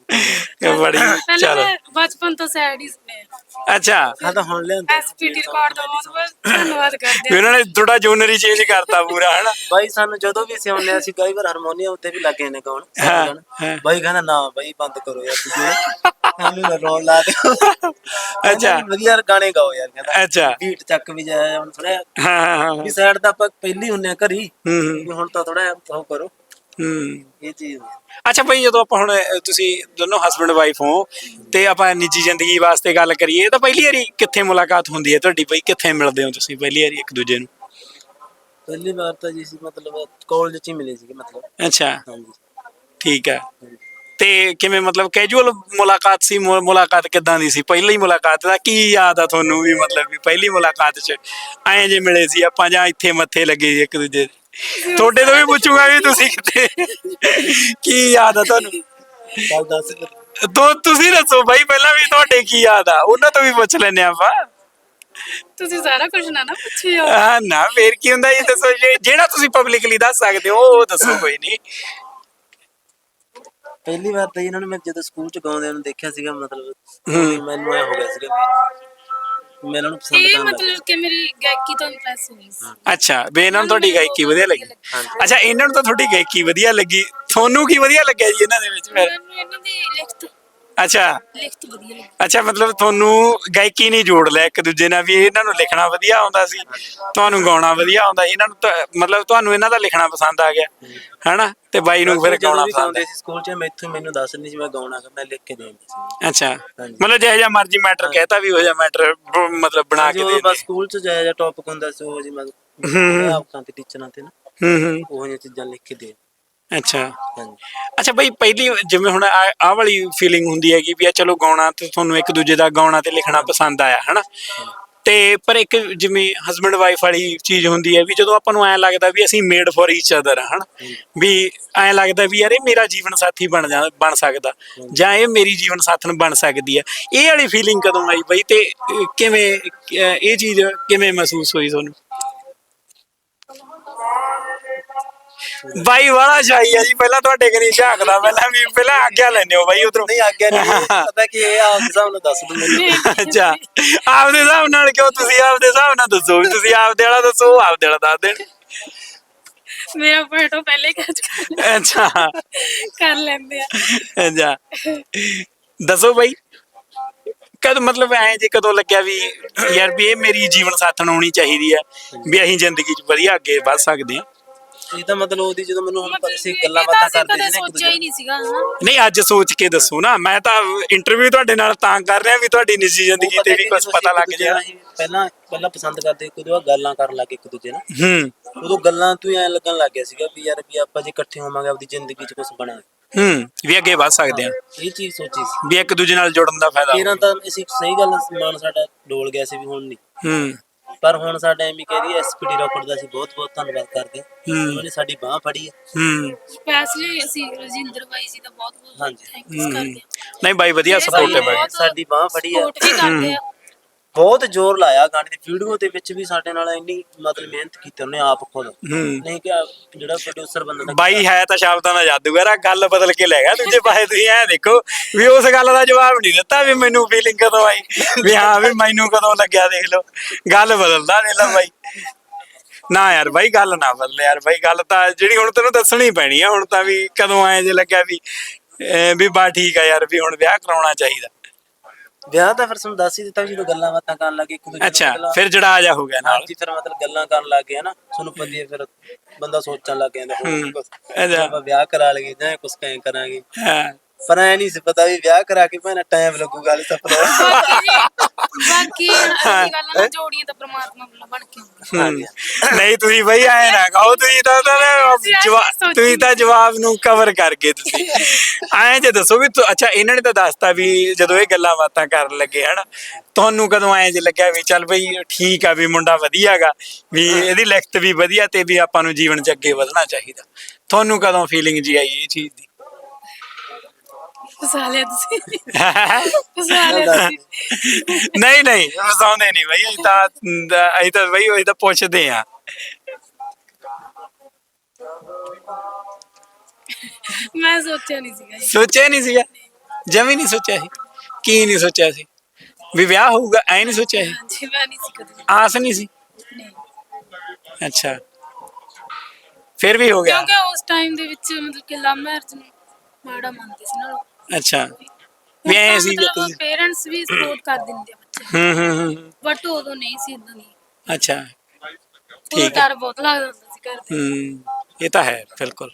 ਬੜੀ ਚਲੋ। ਬਚਪਨ ਤੋਂ ਸੈਡ ਹੀ ਸੁਣਿਆ। ਅੱਛਾ। ਹਾਂ ਤਾਂ ਹੁਣ ਲਿਆਂਦੇ ਐਸਪੀਟੀ ਰਿਕਾਰਡ ਦਾ ਬਹੁਤ ਬਹੁਤ ਧੰਨਵਾਦ ਕਰਦੇ ਵੀ ਹਾਂ ਉਹਨਾਂ ਨੇ ਥੋੜਾ ਜੋਨਰ ਚੇਂਜ ਕਰਤਾ ਪੂਰਾ ਹਨਾ? ਬਾਈ ਸਾਨੂੰ ਜਦੋਂ ਵੀ ਸਿਆਉਂਦੇ ਅਸੀਂ ਕਈ ਵਾਰ ਹਾਰਮੋਨੀਅਮ ਉੱਤੇ ਵੀ ਲੱਗੇ ਨੇ ਗਾਉਣ। ਹਾਂ। ਬਾਈ ਕਹਿੰਦਾ ਨਾ ਬਾਈ ਬੰਦ ਕਰੋ ਯਾਰ ਤੁਸੀਂ ਸਾਨੂੰ ਨਾ ਰੋਣ ਲਾ ਦਿਓ। [LAUGHS] ਅੱਛਾ। ਕਹਿੰਦਾ ਵਧੀਆ ਗਾਣੇ ਗਾਓ ਯਾਰ ਕਹਿੰਦਾ। ਅੱਛਾ। ਬੀਟ ਚੱਕ ਵੀ ਜਾਇਆ ਹੁਣ ਥੋੜਾ ਹਾਂ ਹਾਂ ਹਾਂ। ਵੀ ਸਾਈਡ ਤਾਂ ਆਪਾਂ ਪਹਿਲੀ ਹੁੰਨੇ ਆ ਘਰੀ ਹੂੰ ਵੀ ਹੁਣ ਤਾਂ ਥੋੜਾ ਉਹ ਕਰੋ। ਹੂੰ। ਇਹ ਚੀਜ਼ ਅੱਛਾ ਭਾਈ ਜਦੋਂ ਆਪਾਂ ਹੁਣ ਤੁਸੀਂ ਦੋਨੋਂ ਹਸਬੰਡ ਵਾਈਫ ਹੋ ਤੇ ਆਪਾਂ ਨਿੱਜੀ ਜ਼ਿੰਦਗੀ ਵਾਸਤੇ ਗੱਲ ਕਰੀਏ ਤਾਂ ਪਹਿਲੀ ਵਾਰੀ ਕਿੱਥੇ ਮੁਲਾਕਾਤ ਹੁੰਦੀ ਹੈ ਤੁਹਾਡੀ ਬਈ? ਕਿੱਥੇ ਮਿਲਦੇ ਹੋ ਤੁਸੀਂ ਪਹਿਲੀ ਵਾਰੀ ਇੱਕ ਦੂਜੇ ਨੂੰ? ਪਹਿਲੀ ਵਾਰ ਤਾਂ ਜੀ ਸੀ ਮਤਲਬ ਕਾਲਜ ਚ ਹੀ ਮਿਲੇ ਸੀਗੇ ਮਤਲਬ। ਅੱਛਾ। ਹਾਂਜੀ। ਠੀਕ ਹੈ। ਤੇ ਕਿਵੇਂ ਮਤਲਬ ਕੈਜੂਅਲ ਮੁਲਾਕਾਤ ਸੀ ਮੁ- ਮੁਲਾਕਾਤ ਕਿੱਦਾਂ ਦੀ ਸੀ? ਪਹਿਲੀ ਮੁਲਾਕਾਤ ਦਾ ਕੀ ਯਾਦ ਆ ਤੁਹਾਨੂੰ ਵੀ ਮਤਲਬ ਵੀ ਪਹਿਲੀ ਮੁਲਾਕਾਤ 'ਚ ਐਂ ਜੇ ਮਿਲੇ ਸੀ ਆਪਾਂ ਜਾਂ ਇੱਥੇ ਮੱਥੇ ਲੱਗੇ ਸੀ ਇੱਕ ਦੂਜੇ ਦੇ? ਤੁਹਾਡੇ ਤੋਂ ਵੀ ਪੁੱਛੂਗਾ ਵੀ ਤੁਸੀਂ ਕਿੱਥੇ? ਕੀ ਯਾਦ ਆ ਤੁਹਾਨੂੰ? ਕੱਲ ਦੱਸ। ਤੋ ਤੁਸੀਂ ਦੱਸੋ ਬਾਈ ਪਹਿਲਾਂ ਵੀ ਤੁਹਾਡੇ ਕੀ ਯਾਦ ਆ? ਉਹਨਾਂ ਤੋਂ ਵੀ ਪੁੱਛ ਲੈਨੇ ਆਪਾਂ। ਤੁਸੀਂ ਸਾਰਾ ਕੁਝ ਨਾ ਨਾ ਪੁੱਛਿਓ। ਆ ਨਾ ਫੇਰ ਕੀ ਹੁੰਦਾ ਇਹ ਦੱਸੋ ਜੇ- ਜਿਹੜਾ ਤੁਸੀਂ ਪਬਲਿਕਲੀ ਦੱਸ ਸਕਦੇ ਹੋ ਉਹ ਦੱਸੋ ਕੋਈ ਨਹੀਂ। ਪਹਿਲੀ ਵਾਰ ਤਾਂ ਜੀ ਇਹਨਾਂ ਨੂੰ ਮੈਂ ਜਦੋਂ ਸਕੂਲ ਚ ਗਾਉਂਦੇ ਨੂੰ ਦੇਖਿਆ ਸੀਗਾ ਮਤਲਬ ਮੈਨੂੰ ਐ ਹੋ ਗਿਆ ਸੀਗਾ ਵੀ ਮੈਂ ਇਹਨਾਂ ਨੂੰ ਪਸੰਦ ਇਹ ਕਰਨ ਲੱਗ ਮਤਲਬ ਕਿ ਮੇਰੀ ਗਾਇਕੀ ਤੋਂ ਇੰਪ੍ਰੈਸ ਹੋਈ ਸੀ। ਅੱਛਾ ਵੀ ਇਹਨਾਂ ਨੂੰ ਤੁਹਾਡੀ ਗਾਇਕੀ ਵਧੀਆ ਲੱਗੀ। ਅੱਛਾ ਇਹਨਾਂ ਨੂੰ ਤਾਂ ਤੁਹਾਡੀ ਗਾਇਕੀ ਵਧੀਆ ਲੱਗੀ। ਤੁਹਾਨੂੰ ਕੀ ਵਧੀਆ ਲੱਗਿਆ ਜੀ ਇਹਨਾਂ ਦੇ ਵਿੱਚ ਫਿਰ? ਮੈਨੂੰ ਇਹਨਾਂ ਦੀ ਲਿਖਤ ਅੱਛਾ। ਲਿਖਤ ਵਧੀਆ ਲੱਗੀ ਅੱਛਾ ਮਤਲਬ ਤੁਹਾਨੂੰ ਗਾਇਕੀ ਨਹੀਂ ਜੋੜ ਲਿਆ ਇੱਕ ਦੂਜੇ ਨਾਲ ਵੀ ਇਹਨਾਂ ਨੂੰ ਲਿਖਣਾ ਵਧੀਆ ਆਉਂਦਾ ਸੀ ਤੁਹਾਨੂੰ ਗਾਉਣਾ ਵਧੀਆ ਆਉਂਦਾ ਇਹਨਾਂ ਨੂੰ ਤਾਂ ਮਤਲਬ ਤੁਹਾਨੂੰ ਇਹਨਾਂ ਦਾ ਲਿਖਣਾ ਪਸੰਦ ਆ ਗਿਆ ਹਨਾ? ਤੇ ਬਾਈ ਨੂੰ ਫਿਰ ਗਾਉਣਾ ਪਸੰਦ ਸੀ ਸਕੂਲ 'ਚ ਮੈਥੋਂ ਮੈਨੂੰ ਦੱਸ ਨਹੀਂ ਸੀ ਮੈਂ ਗਾਉਣਾ ਕਿ ਮੈਂ ਲਿਖ ਕੇ ਦੇ ਦਿੰਦੀ ਸੀ। ਅੱਛਾ। ਹਾਂਜੀ। ਮਤਲਬ ਜਿਹੋ ਜਿਹਾ ਮਰਜ਼ੀ ਮੈਟਰ ਕਹਿਤਾ ਵੀ ਉਹ ਜਿਹਾ ਮੈਟਰ ਮਤਲਬ ਬਣਾ ਕੇ ਜੋ ਦੇ ਬਸ ਸਕੂਲ 'ਚ ਜਾਇਆ ਜਾਂ ਟੌਪਿਕ ਹੁੰਦਾ ਸੀ ਉਹ ਜੀ ਮੈਂ ਹੂੰ। ਆਪਕਾਂ ਤੇ ਟੀਚਰਾਂ ਤੇ ਨਾ ਹੂੰ ਹੂੰ। ਉਹ ਜਿਹੀਆਂ ਚੀਜ਼ਾਂ ਲਿਖ ਕੇ ਦੇ ਅੱਛਾ। ਹਾਂਜੀ। ਅੱਛਾ ਬਈ ਪਹਿਲੀ ਜਿਵੇਂ ਹੁਣ ਆਹ ਵਾਲੀ ਫੀਲਿੰਗ ਹੁੰਦੀ ਹੈਗੀ ਵੀ ਆ ਚਲੋ ਗਾਉਣਾ ਤੇ ਤੁਹਾਨੂੰ ਇੱਕ ਦੂਜੇ ਦਾ ਗਾਉਣਾ ਤੇ ਲਿਖਣਾ ਪਸੰਦ ਆਇਆ ਹਨਾ? ਤੇ ਪਰ ਇੱਕ ਜਿਵੇਂ ਹਸਬੰਡ ਵਾਈਫ ਵਾਲੀ ਚੀਜ਼ ਹੁੰਦੀ ਹੈ ਵੀ ਜਦੋਂ ਆਪਾਂ ਨੂੰ ਐਂ ਲੱਗਦਾ ਵੀ ਅਸੀਂ ਮੇਡ ਫॉर ਈਚ ਅਦਰ ਆ ਹਨਾ? ਵੀ ਐਂ ਲੱਗਦਾ ਵੀ ਯਾਰ ਇਹ ਮੇਰਾ ਜੀਵਨ ਸਾਥੀ ਬਣ ਜਾ ਬਣ ਸਕਦਾ ਜਾਂ ਇਹ ਮੇਰੀ ਜੀਵਨ ਸਾਥਣ ਬਣ ਸਕਦੀ ਹੈ। ਇਹ ਵਾਲੀ ਫੀਲਿੰਗ ਕਦੋਂ ਆਈ ਬਈ ਤੇ ਕਿਵੇਂ ਇਹ ਚੀਜ਼ ਕਿਵੇਂ ਮਹਿਸੂਸ ਹੋਈ ਤੁਹਾਨੂੰ? ਬਾਈ ਵਾਲਾ ਸ਼ਾਈ ਆ ਜੀ ਪਹਿਲਾਂ ਤੁਹਾਡੇ ਕਰੀ ਝਾਕਦਾ ਪਹਿਲਾਂ ਵੀ ਪਹਿਲਾਂ ਆਗਿਆ ਲੈਣੇ ਹੋ ਬਾਈ ਉਧਰੋਂ। ਨਹੀਂ ਆਗਿਆ ਨਹੀਂ ਪਤਾ ਕਿ ਇਹ ਆਪ ਹਿਸਾਬ ਨਾਲ ਦੱਸ ਦੂੰ ਮੈਨੂੰ ਅੱਛਾ ਆਪਦੇ ਹਿਸਾਬ ਨਾਲ ਕਿਉਂ ਤੁਸੀਂ ਆਪਦੇ ਹਿਸਾਬ ਨਾਲ ਦੱਸੋ ਵੀ ਤੁਸੀਂ ਆਪਦੇ ਵਾਲਾ ਦੱਸੋ ਉਹ ਆਪਦੇ ਵਾਲਾ ਦੱਸ ਦੇਣ। ਮੇਰਾ ਫੋਟੋ ਪਹਿਲੇ ਖਿੱਚ ਕਰ- ਅੱਛਾ। ਕਰ ਲੈਂਦੇ ਆ। ਅੱਛਾ। ਦੱਸੋ ਬਾਈ ਕਦ ਮਤਲਬ ਐ ਜੇ ਕਦੋਂ ਲੱਗਿਆ ਵੀ ਯਾਰ ਵੀ ਇਹ ਮੇਰੀ ਜੀਵਨ ਸਾਥਣ ਹੋਣੀ ਚਾਹੀਦੀ ਹੈ ਵੀ ਅਸੀਂ ਜ਼ਿੰਦਗੀ 'ਚ ਵਧੀਆ ਅੱਗੇ ਵੱਧ ਸਕਦੇ ਹਾਂ ਇਹ ਤਾਂ ਮਤਲਬ ਉਹਦੀ ਜਦੋਂ ਮੈਨੂੰ ਹੁਣ ਕਿ ਗੱਲਾਂ ਬਾਤਾਂ ਕਰਦੇ ਸੀ ਸੋਚਿਆ ਹੀ ਨਹੀਂ ਸੀਗਾ ਹਨਾ? ਨਹੀਂ ਅੱਜ ਸੋਚ ਕੇ ਦੱਸੋ ਨਾ ਮੈਂ ਤਾਂ ਇੰਟਰਵਿਊ ਤੁਹਾਡੇ ਨਾਲ ਤਾਂ ਕਰ ਰਿਹਾ ਵੀ ਤੁਹਾਡੀ ਨਿੱਜੀ ਜ਼ਿੰਦਗੀ ਤੇ ਵੀ ਕੁਝ ਪਤਾ ਲੱਗ ਜਾਏ। ਪਹਿਲਾਂ ਪਹਿਲਾਂ ਪਸੰਦ ਕਰਦੇ ਕਦੋਂ ਗੱਲਾਂ ਕਰਨ ਲੱਗੇ ਇੱਕ ਦੂਜੇ ਨਾਲ। ਹੂੰ। ਉਦੋਂ ਗੱਲਾਂ ਤੋਂ ਐ ਲੱਗਣ ਲੱਗ ਗਿਆ ਸੀਗਾ ਵੀ ਯਾਰ ਵੀ ਆਪਾਂ ਜੇ ਇਕੱਠੇ ਹੋਵਾਂਗੇ ਆਪਦੀ ਜ਼ਿੰਦਗੀ 'ਚ ਕੁਝ ਬਣਾਂਗੇ ਹੂੰ ਵੀ ਅੱਗੇ ਵੱਧ ਸਕਦੇ ਹਾਂ। ਇਹ ਚੀਜ਼ ਸੋਚੀ ਸੀ। ਵੀ ਇੱਕ ਦੂਜੇ ਨਾਲ ਜੁੜਨ ਦਾ ਫਾਇਦਾ। ਤੇਰਾਂ ਤਾਂ ਅਸੀਂ ਸਹੀ ਗੱਲ ਸਮਾਨ ਸਾਡਾ ਡੋਲ ਗਿਆ ਸੀ ਵੀ ਹੁਣ ਨਹੀਂ। ਹੂੰ। ਪਰ ਹੁਣ ਸਾਡਾ ਐਮੀ ਕਹਦੀ ਐਸਪੀਡੀ ਰੋਕਟ ਦਾ ਅਸੀਂ ਬਹੁਤ ਬਹੁਤ ਧੰਨਵਾਦ ਕਰਦੇ ਹਾਂ। ਹੂੰ। ਉਹਨਾਂ ਸਾਡੀ ਬਾਹ ਫੜੀ ਹੈ। ਹੂੰ। ਸਪੈਸ਼ਲੀ ਅਸੀਂ ਰਜਿੰਦਰ ਬਾਈ ਜੀ ਦਾ ਬਹੁਤ ਬਹੁਤ ਹਾਂਜੀ। ਥੈਂਕਸ ਹੂੰ। ਕਰਦੇ ਆ ਨਹੀਂ ਬਾਈ ਵਧੀਆ ਸਪੋਰਟਿਵ ਸਾਨੂੰ ਹੈ ਬਹੁਤ ਸਾਡੀ ਬਾਂਹ ਫੜੀ ਆ। support ਵੀ ਕਰਦੇ ਆ। ਬਹੁਤ ਜ਼ੋਰ ਲਾਇਆ ਗਾਣੇ ਦੀ। ਵੀਡੀਓ ਦੇ ਵਿੱਚ ਵੀ ਸਾਡੇ ਨਾਲ ਇੰਨੀ ਮਤਲਬ ਮਿਹਨਤ ਕੀਤੀ ਉਹਨੇ ਆਪ ਖੁਦ। ਨਹੀਂ ਕਿ ਜਿਹੜਾ ਪ੍ਰੋਡਿਊਸਰ ਬੰਦਾ ਦਾ ਬਾਈ ਹੈ ਤਾਂ ਸ਼ਬਦਾਂ ਦਾ ਜਾਦੂਗਰ ਆ ਗੱਲ ਬਦਲ ਕੇ ਲੈ ਗਿਆ ਦੂਜੇ ਪਾਸੇ। ਤੁਸੀਂ ਐ ਦੇਖੋ ਵੀ ਉਸ ਗੱਲ ਦਾ ਜਵਾਬ ਨਹੀਂ ਦਿੱਤਾ ਵੀ ਮੈਨੂੰ ਫੀਲਿੰਗ ਕਦੋਂ ਆਈ। ਵੀ ਹਾਂ ਵੀ ਮੈਨੂੰ ਕਦੋਂ ਲੱਗਿਆ ਦੇਖ ਲਓ। ਗੱਲ ਬਦਲਦਾ ਨਹੀਂ ਲਾ ਬਾਈ। ਨਾ ਯਾਰ ਬਾਈ ਗੱਲ ਨਾ ਬਦਲ ਯਾਰ ਬਾਈ ਗੱਲ ਤਾਂ ਜਿਹੜੀ ਹੁਣ ਤੈਨੂੰ ਦੱਸਣੀ ਪੈਣੀ ਆ ਹੁਣ ਤਾਂ ਵੀ ਕਦੋਂ ਆਏ ਜੇ ਲੱਗਿਆ ਵੀ ਵੀ ਬਾ ਠੀਕ ਆ ਯਾਰ ਵੀ ਹੁਣ ਵਿਆਹ ਕਰਾਉਣਾ ਚਾਹੀਦਾ। ਵਿਆਹ ਤਾਂ ਫਿਰ ਤੁਹਾਨੂੰ ਦੱਸ ਹੀ ਦਿੱਤਾ ਵੀ ਜਦੋਂ ਗੱਲਾਂ ਬਾਤਾਂ ਕਰਨ ਲੱਗੇ ਇੱਕ ਦੂਜੇ ਨਾਲ ਅੱਛਾ ਗੱਲਾਂ- ਫਿਰ ਜੜਾ ਜਾ ਹੋ ਗਿਆ ਨਾਲ ਹਾਂਜੀ ਫਿਰ ਮਤਲਬ ਗੱਲਾਂ ਕਰਨ ਲੱਗ ਗਏ ਨਾ ਤੁਹਾਨੂੰ ਪਤਾ ਹੀ ਹੈ ਫਿਰ ਬੰਦਾ ਸੋਚਣ ਲੱਗ ਜਾਂਦਾ। ਹੋਰ ਕੁਛ ਅੱਛਾ। ਆਪਾਂ ਵਿਆਹ ਕਰਾ ਲਈਏ ਜਾਂ ਕੁਝ ਕੈਂ ਕਰਾਂਗੇ ਹਾਂ ਪਰ ਐ ਨਹੀਂ ਸੀ ਪਤਾ ਵੀ ਵਿਆਹ ਕਰਾ ਕੇ ਭਾਵੇਂ ਟਾਈਮ ਲੱਗੂਗਾ ਹਲੇ ਸਫਲ ਬਾਕੀ ਅਸੀਂ ਗੱਲ ਨਾ ਜੋੜੀਆਂ ਤਾਂ ਪ੍ਰਮਾਤਮਾ ਵੱਲੋਂ ਬਣ ਕੇ ਆਉਂਦੀਆਂ। ਨਹੀਂ ਤੁਸੀਂ ਬਈ ਆਏ ਨਾ ਕਹੋ ਤੁਸੀਂ ਤਾਂ ਤਾਂ ਨਾ ਅਸੀਂ ਐਂ ਜਵਾ- ਸੋਚੀ ਤੁਸੀਂ ਤਾਂ ਜਵਾਬ ਨੂੰ ਕਵਰ ਕਰ ਗਏ ਤੁਸੀਂ। ਐਂ ਜੇ ਦੱਸੋ ਵੀ ਤੁ- ਅੱਛਾ ਇਹਨਾਂ ਨੇ ਤਾਂ ਦੱਸਤਾ ਵੀ ਜਦੋਂ ਇਹ ਗੱਲਾਂ ਬਾਤਾਂ ਕਰਨ ਲੱਗੇ ਹਨਾ ਤੁਹਾਨੂੰ ਕਦੋਂ ਐਂ ਜੇ ਲੱਗਿਆ ਵੀ ਚੱਲ ਬਈ ਠੀਕ ਆ ਵੀ ਮੁੰਡਾ ਵਧੀਆਗਾ ਵੀ ਇਹਦੀ ਲਿਖਤ ਵੀ ਵਧੀਆ ਤੇ ਵੀ ਆਪਾਂ ਨੂੰ ਜੀਵਨ 'ਚ ਅੱਗੇ ਵਧਣਾ ਚਾਹੀਦਾ। ਤੁਹਾਨੂੰ ਕਦੋਂ ਫੀਲਿੰਗ ਜੀ ਆਈ ਇਹ ਚੀਜ਼ ਦੀ? ਫਸਾ ਲਿਆ ਤੁਸੀਂ ਫਸਾ ਲਿਆ ਤੁਸੀਂ ਨਹੀਂ ਨਹੀਂ ਫਸਾਉਂਦੇ ਨਹੀਂ ਬਈ ਅਸੀਂ ਤਾਂ ਅਸੀਂ ਤਾਂ ਬਈ ਅਸੀਂ ਤਾਂ ਪੁੱਛਦੇ ਆ ਮੈਂ ਸੋਚਿਆ ਨਹੀਂ ਸੀਗਾ ਜੀ। ਸੋਚਿਆ ਨਹੀਂ ਸੀਗਾ ਜਮੀ ਨਹੀਂ ਸੋਚਿਆ ਸੀ ਕੀ ਨਹੀਂ ਸੋਚਿਆ ਸੀ ਵੀ ਵਿਆਹ ਹੋਊਗਾ ਐ ਨਹੀਂ ਸੋਚਿਆ ਸੀ ਹਾਂਜੀ ਮੈਂ ਨਹੀਂ ਸੀ ਕਦੇ ਆਸ ਨਹੀਂ ਸੀ ਨਹੀਂ ਅੱਛਾ ਫਿਰ ਵੀ ਹੋ ਗਿਆ ਕਿਉਂਕਿ ਉਸ ਟਾਈਮ ਦੇ ਵਿੱਚ ਮਤਲਬ ਕਿ ਲਵ ਮੈਰਿਜ ਨੂੰ ਮਾੜਾ ਮੰਨਦੇ ਸੀ ਨਾ ਲੋਕ ਅੱਛਾ। ਵੀ ਐ ਸੀ ਵੀ ਮਤਲਬ ਪੇਰੈਂਟਸ ਵੀ ਸਪੋਰਟ ਕਰ ਦਿੰਦੇ ਆ ਬੱਚੇ। ਹੂੰ ਹੂੰ ਹੂੰ। ਬਟ ਉਦੋਂ ਨਹੀਂ ਸੀ ਇਦਾਂ ਦੀ। ਅੱਛਾ। ਠੀਕ ਹੈ ਡਰ ਬਹੁਤ ਲੱਗਦਾ ਹੁੰਦਾ ਸੀ ਘਰ ਦੇ। ਹੂੰ ਇਹ ਤਾਂ ਹੈ ਬਿਲਕੁਲ।